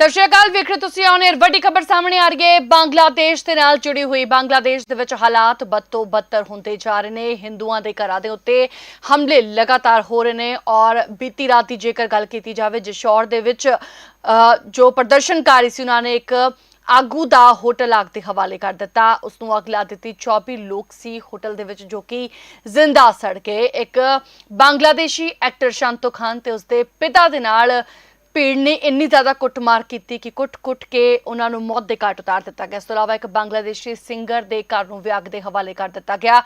ਸਤਿ ਸ਼੍ਰੀ ਅਕਾਲ, ਵੇਖ ਰਹੇ ਤੁਸੀਂ ਔਨ ਵੱਡੀ ਖਬਰ ਸਾਹਮਣੇ ਆ ਰਹੀ ਹੈ। ਬੰਗਲਾਦੇਸ਼ ਦੇ ਨਾਲ ਜੁੜੀ ਹੋਈ ਬੰਗਲਾਦੇਸ਼ ਦੇ ਵਿੱਚ ਹਾਲਾਤ ਬੱਤੋ ਬੱਤਰ ਹੁੰਦੇ ਜਾ ਰਹੇ ਨੇ। ਹਿੰਦੂਆਂ ਦੇ ਘਰਾਂ ਦੇ ਉੱਤੇ ਹਮਲੇ ਲਗਾਤਾਰ ਹੋ ਰਹੇ ਨੇ ਔਰ ਬੀਤੀ ਰਾਤ ਦੀ ਜੇਕਰ ਗੱਲ ਕੀਤੀ ਜਾਵੇ, ਜਸ਼ੌਰ ਦੇ ਵਿੱਚ ਜੋ ਪ੍ਰਦਰਸ਼ਨਕਾਰੀ ਸੀ, ਉਹਨਾਂ ਨੇ ਇੱਕ ਆਗੂ ਦਾ ਹੋਟਲ ਆਗ ਦੇ ਹਵਾਲੇ ਕਰ ਦਿੱਤਾ। ਉਸ ਨੂੰ ਅੱਗ ਲਾ ਦਿੱਤੀ। 24 ਲੋਕ ਸੀ ਹੋਟਲ ਦੇ ਵਿੱਚ, ਜੋ ਕਿ ਜ਼ਿੰਦਾ ਸੜ ਗਏ। ਇੱਕ ਬੰਗਲਾਦੇਸ਼ੀ ਐਕਟਰ ਸ਼ਾਂਤੋ ਖਾਨ ਤੇ ਉਸਦੇ ਪਿਤਾ ਦੇ ਨਾਲ ਭੀੜ ਨੇ ਇੰਨੀ ਜ਼ਿਆਦਾ ਕੁੱਟਮਾਰ ਕੀਤੀ ਕਿ ਕੁੱਟ-ਕੁੱਟ ਕੇ ਉਹਨਾਂ ਨੂੰ ਮੌਤ ਦੇ ਘਾਟ ਉਤਾਰ ਦਿੱਤਾ ਗਿਆ। ਇਸ ਤੋਂ ਇਲਾਵਾ ਇੱਕ ਬੰਗਲਾਦੇਸ਼ੀ ਸਿੰਗਰ ਦੇ ਘਰ ਨੂੰ ਵਿਆਗ ਦੇ ਹਵਾਲੇ ਕਰ ਦਿੱਤਾ ਗਿਆ।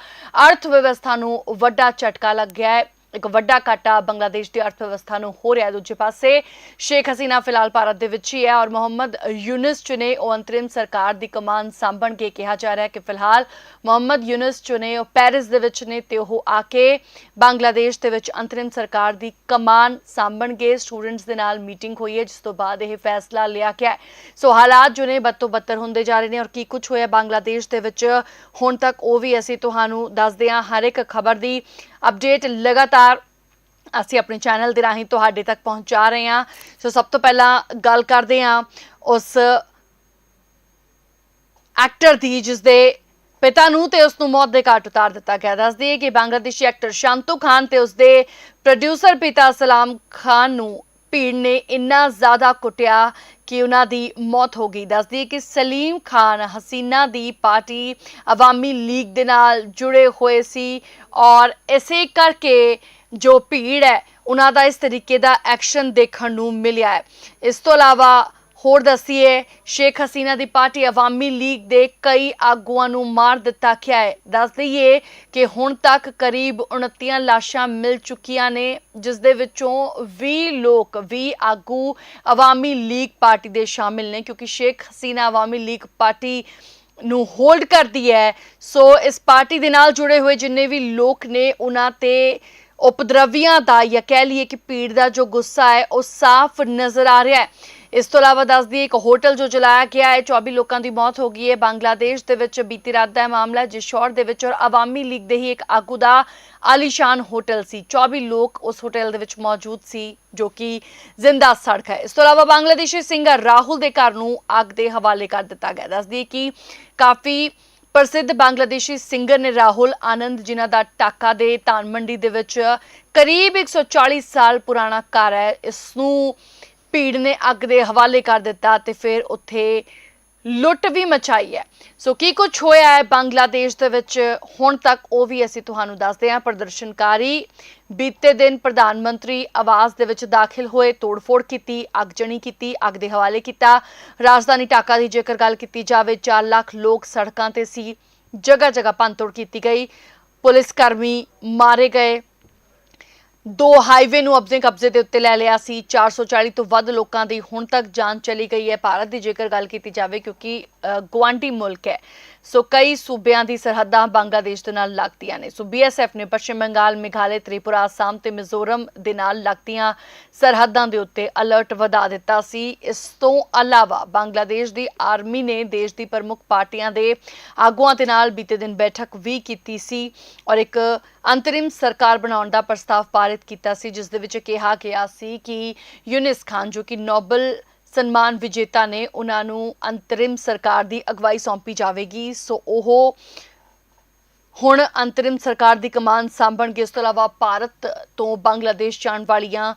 ਅਰਥ ਵਿਵਸਥਾ ਨੂੰ ਵੱਡਾ ਝਟਕਾ ਲੱਗਿਆ ਹੈ। ਇੱਕ ਵੱਡਾ ਘਾਟਾ ਬੰਗਲਾਦੇਸ਼ ਦੀ ਅਰਥ ਵਿਵਸਥਾ ਨੂੰ ਹੋ ਰਿਹਾ ਹੈ। ਦੂਜੇ ਪਾਸੇ, ਸ਼ੇਖ ਹਸੀਨਾ ਫਿਲਹਾਲ ਭਾਰਤ ਦੇ ਵਿੱਚ ਹੀ ਹੈ ਔਰ ਮੁਹੰਮਦ ਯੂਨਸ ਚੁਨੇ ਉਹ ਅੰਤਰਿਮ ਸਰਕਾਰ ਦੀ ਕਮਾਨ ਸੰਭਣਗੇ ਕਿਹਾ ਜਾ ਰਿਹਾ ਹੈ ਕਿ ਫਿਲਹਾਲ ਮੁਹੰਮਦ ਯੂਨਸ ਚੁਨੇ ਉਹ ਪੈਰਿਸ ਦੇ ਵਿੱਚ ਨੇ ਤੇ ਉਹ ਆ ਕੇ ਬੰਗਲਾਦੇਸ਼ ਦੇ ਵਿੱਚ ਅੰਤਰਿਮ ਸਰਕਾਰ ਦੀ ਕਮਾਨ ਸੰਭਣਗੇ। ਸਟੂਡੈਂਟਸ ਦੇ ਨਾਲ ਮੀਟਿੰਗ ਹੋਈ ਹੈ, ਜਿਸ ਤੋਂ ਬਾਅਦ ਇਹ ਫੈਸਲਾ ਲਿਆ ਗਿਆ ਸੋ ਹਾਲਾਤ ਜੋ ਨੇ ਬੱਤੋ ਬੱਤਰ ਹੁੰਦੇ ਜਾ ਰਹੇ ਨੇ ਔਰ ਕੀ ਕੁਝ ਹੋਇਆ ਬੰਗਲਾਦੇਸ਼ ਦੇ ਵਿੱਚ, ਹੁਣ ਤੱਕ ਉਹ ਵੀ ਅਸੀਂ ਤੁਹਾਨੂੰ ਦੱਸਦੇ ਹਾਂ। ਹਰ ਇੱਕ ਖਬਰ ਦੀ ਅਪਡੇਟ ਲਗਾਤਾਰ ਅਸੀਂ ਆਪਣੇ ਚੈਨਲ ਦੇ ਰਾਹੀਂ ਤੁਹਾਡੇ ਤੱਕ ਪਹੁੰਚਾ ਰਹੇ ਹਾਂ। ਸੋ ਸਭ ਤੋਂ ਪਹਿਲਾਂ ਗੱਲ ਕਰਦੇ ਹਾਂ ਉਸ ਐਕਟਰ ਦੀ ਜਿਸ ਦੇ ਪਿਤਾ ਨੂੰ ਤੇ ਉਸ ਨੂੰ ਮੌਤ ਦੇ ਘਾਟ ਉਤਾਰ ਦਿੱਤਾ ਗਿਆ। ਦੱਸਦੀ ਹੈ ਕਿ ਬੰਗਲਾਦੇਸ਼ੀ ਐਕਟਰ ਸ਼ਾਂਤੂ ਖਾਨ ਤੇ ਉਸ ਦੇ ਪ੍ਰੋਡਿਊਸਰ ਪਿਤਾ ਸਲਾਮ ਖਾਨ ਨੂੰ ਭੀੜ ਨੇ ਇੰਨਾ ਜ਼ਿਆਦਾ ਕੁੱਟਿਆ ਕਿ ਉਹਨਾਂ ਦੀ ਮੌਤ ਹੋ ਗਈ। ਦੱਸਦੀ ਕਿ ਸਲੀਮ ਖਾਨ ਹਸੀਨਾ ਦੀ ਪਾਰਟੀ ਅਵਾਮੀ ਲੀਗ ਦੇ ਨਾਲ ਜੁੜੇ ਹੋਏ ਸੀ ਔਰ ਇਸੇ ਕਰਕੇ ਜੋ ਭੀੜ ਹੈ, ਉਹਨਾਂ ਦਾ ਇਸ ਤਰੀਕੇ ਦਾ ਐਕਸ਼ਨ ਦੇਖਣ ਨੂੰ ਮਿਲਿਆ ਹੈ। ਇਸ ਤੋਂ ਇਲਾਵਾ ਹੋਰ ਦੱਸੀਏ, ਸ਼ੇਖ ਹਸੀਨਾ ਦੀ ਪਾਰਟੀ ਅਵਾਮੀ ਲੀਗ ਦੇ ਕਈ ਆਗੂਆਂ ਨੂੰ ਮਾਰ ਦਿੱਤਾ ਗਿਆ ਹੈ। ਦੱਸ ਦਈਏ ਕਿ ਹੁਣ ਤੱਕ ਕਰੀਬ 29 ਲਾਸ਼ਾਂ ਮਿਲ ਚੁੱਕੀਆਂ ਨੇ, ਜਿਸ ਦੇ ਵਿੱਚੋਂ 20 ਲੋਕ 20 ਆਗੂ ਅਵਾਮੀ ਲੀਗ ਪਾਰਟੀ ਦੇ ਸ਼ਾਮਿਲ ਨੇ, ਕਿਉਂਕਿ ਸ਼ੇਖ ਹਸੀਨਾ ਅਵਾਮੀ ਲੀਗ ਪਾਰਟੀ ਨੂੰ ਹੋਲਡ ਕਰਦੀ ਹੈ। ਸੋ ਇਸ ਪਾਰਟੀ ਦੇ ਨਾਲ ਜੁੜੇ ਹੋਏ ਜਿੰਨੇ ਵੀ ਲੋਕ ਨੇ, ਉਹਨਾਂ ਤੇ ਉਪਦਰਵੀਆਂ ਦਾ ਜਾਂ ਕਹਿ ਲਈਏ ਕਿ ਭੀੜ ਦਾ ਜੋ ਗੁੱਸਾ ਹੈ, ਉਹ ਸਾਫ਼ ਨਜ਼ਰ ਆ ਰਿਹਾ ਹੈ। ਇਸ ਤੋਂ ਇਲਾਵਾ ਦੱਸ ਦਈਏ ਇੱਕ ਹੋਟਲ ਜੋ ਜਲਾਇਆ ਗਿਆ ਹੈ 24 ਲੋਕਾਂ ਦੀ ਮੌਤ ਹੋ ਗਈ ਹੈ। ਬੰਗਲਾਦੇਸ਼ ਦੇ ਵਿੱਚ ਬੀਤੀ ਰਾਤ ਦਾ ਮਾਮਲਾ ਹੈ, ਜਿਸ਼ੌਰ ਦੇ ਵਿੱਚ ਔਰ ਅਵਾਮੀ ਲੀਗ ਦੇ ਹੀ ਇੱਕ ਆਗੂ ਦਾ ਆਲੀਸ਼ਾਨ ਹੋਟਲ ਸੀ। 24 ਲੋਕ ਉਸ ਹੋਟਲ ਦੇ ਵਿੱਚ ਮੌਜੂਦ ਸੀ ਜੋ ਕਿ ਜ਼ਿੰਦਾ ਸੜਕ ਹੈ। ਇਸ ਤੋਂ ਇਲਾਵਾ ਬੰਗਲਾਦੇਸ਼ੀ ਸਿੰਗਰ ਰਾਹੁਲ ਦੇ ਘਰ ਨੂੰ ਅੱਗ ਦੇ ਹਵਾਲੇ ਕਰ ਦਿੱਤਾ ਗਿਆ ਦੱਸ ਦਈਏ ਕਿ ਕਾਫੀ ਪ੍ਰਸਿੱਧ ਬੰਗਲਾਦੇਸ਼ੀ ਸਿੰਗਰ ਨੇ ਰਾਹੁਲ ਆਨੰਦ ਜਿਨ੍ਹਾਂ ਦਾ ਟਾਕਾ ਦੇ ਧਾਨ ਮੰਡੀ ਦੇ ਵਿੱਚ ਕਰੀਬ 140 ਸਾਲ ਪੁਰਾਣਾ ਘਰ ਹੈ ਇਸ ਨੂੰ ਭੀੜ ਨੇ ਅੱਗ ਦੇ ਹਵਾਲੇ ਕਰ ਦਿੱਤਾ ਤੇ ਫਿਰ ਉੱਥੇ ਲੁੱਟ ਵੀ ਮਚਾਈ ਹੈ। ਸੋ ਕੀ ਕੁਝ ਹੋਇਆ ਹੈ ਬੰਗਲਾਦੇਸ਼ ਦੇ ਵਿੱਚ? ਹੁਣ ਤੱਕ ਉਹ ਵੀ ਅਸੀਂ ਤੁਹਾਨੂੰ ਦੱਸਦੇ ਹਾਂ। ਪ੍ਰਦਰਸ਼ਨਕਾਰੀ ਬੀਤੇ ਦਿਨ ਪ੍ਰਧਾਨ ਮੰਤਰੀ ਆਵਾਜ਼ ਦੇ ਵਿੱਚ ਦਾਖਲ ਹੋਏ, ਤੋੜਫੋੜ ਕੀਤੀ ਅਗਜਣੀ ਕੀਤੀ, ਅੱਗ ਦੇ ਹਵਾਲੇ ਕੀਤਾ। ਰਾਜਧਾਨੀ ਢਾਕਾ ਦੀ ਜੇਕਰ ਗੱਲ ਕੀਤੀ ਜਾਵੇ 4 ਲੱਖ ਲੋਕ ਸੜਕਾਂ ਤੇ ਸੀ ਜਗ੍ਹਾ ਜਗ੍ਹਾ ਭੰਨਤੋੜ ਕੀਤੀ ਗਈ। ਪੁਲਿਸ ਕਰਮੀ ਮਾਰੇ ਗਏ। ਦੋ ਹਾਈਵੇ ਨੂੰ ਆਪਣੇ ਕਬਜ਼ੇ ਦੇ ਉੱਤੇ ਲੈ ਲਿਆ ਸੀ। 440 ਤੋਂ ਵੱਧ ਲੋਕਾਂ ਦੀ ਹੁਣ ਤੱਕ ਜਾਨ ਚਲੀ ਗਈ ਹੈ। ਭਾਰਤ ਦੀ ਜੇਕਰ ਗੱਲ ਕੀਤੀ ਜਾਵੇ ਕਿਉਂਕਿ ਅ, ਗੁਆਂਢੀ ਮੁਲਕ ਹੈ। ਸੋ ਕਈ ਸੂਬਿਆਂ ਦੀ ਸਰਹੱਦਾਂ ਬੰਗਲਾਦੇਸ਼ ਦੇ ਨਾਲ ਲੱਗਦੀਆਂ ਨੇ। ਸੋ ਬੀਐਸਐਫ ਨੇ ਪੱਛਮ ਬੰਗਾਲ ਮੇਘਾਲੇ ਤ੍ਰਿਪੁਰਾ ਅਸਾਮ ਤੇ ਮਿਜ਼ੋਰਮ ਦੇ ਨਾਲ ਲੱਗਦੀਆਂ ਸਰਹੱਦਾਂ ਦੇ ਉੱਤੇ ਅਲਰਟ ਵਧਾ ਦਿੱਤਾ ਸੀ। ਇਸ ਤੋਂ ਇਲਾਵਾ ਬੰਗਲਾਦੇਸ਼ ਦੀ ਆਰਮੀ ਨੇ ਦੇਸ਼ ਦੀ ਪ੍ਰਮੁੱਖ ਪਾਰਟੀਆਂ ਦੇ ਆਗੂਆਂ ਦੇ ਨਾਲ ਬੀਤੇ ਦਿਨ ਬੈਠਕ ਵੀ ਕੀਤੀ ਸੀ ਔਰ ਇੱਕ ਅੰਤਰਿਮ ਸਰਕਾਰ ਬਣਾਉਣ ਦਾ ਪ੍ਰਸਤਾਵ ਪਾਰਿਤ ਕੀਤਾ ਸੀ, ਜਿਸ ਦੇ ਵਿੱਚ ਕਿਹਾ ਗਿਆ ਸੀ ਕਿ ਯੂਨਿਸ ਖਾਨ, ਜੋ ਕਿ ਨੋਬਲ ਸਨਮਾਨ ਵਿਜੇਤਾ ਨੇ ਉਹਨਾਂ ਨੂੰ ਅੰਤਰਿਮ ਸਰਕਾਰ ਦੀ ਅਗਵਾਈ ਸੌਂਪੀ ਜਾਵੇਗੀ। ਸੋ ਉਹ ਹੁਣ ਅੰਤਰਿਮ ਸਰਕਾਰ ਦੀ ਕਮਾਨ ਸੰਭਣਗੇ। ਇਸ ਤੋਂ ਇਲਾਵਾ ਭਾਰਤ ਤੋਂ ਬੰਗਲਾਦੇਸ਼ ਜਾਣ ਵਾਲੀਆਂ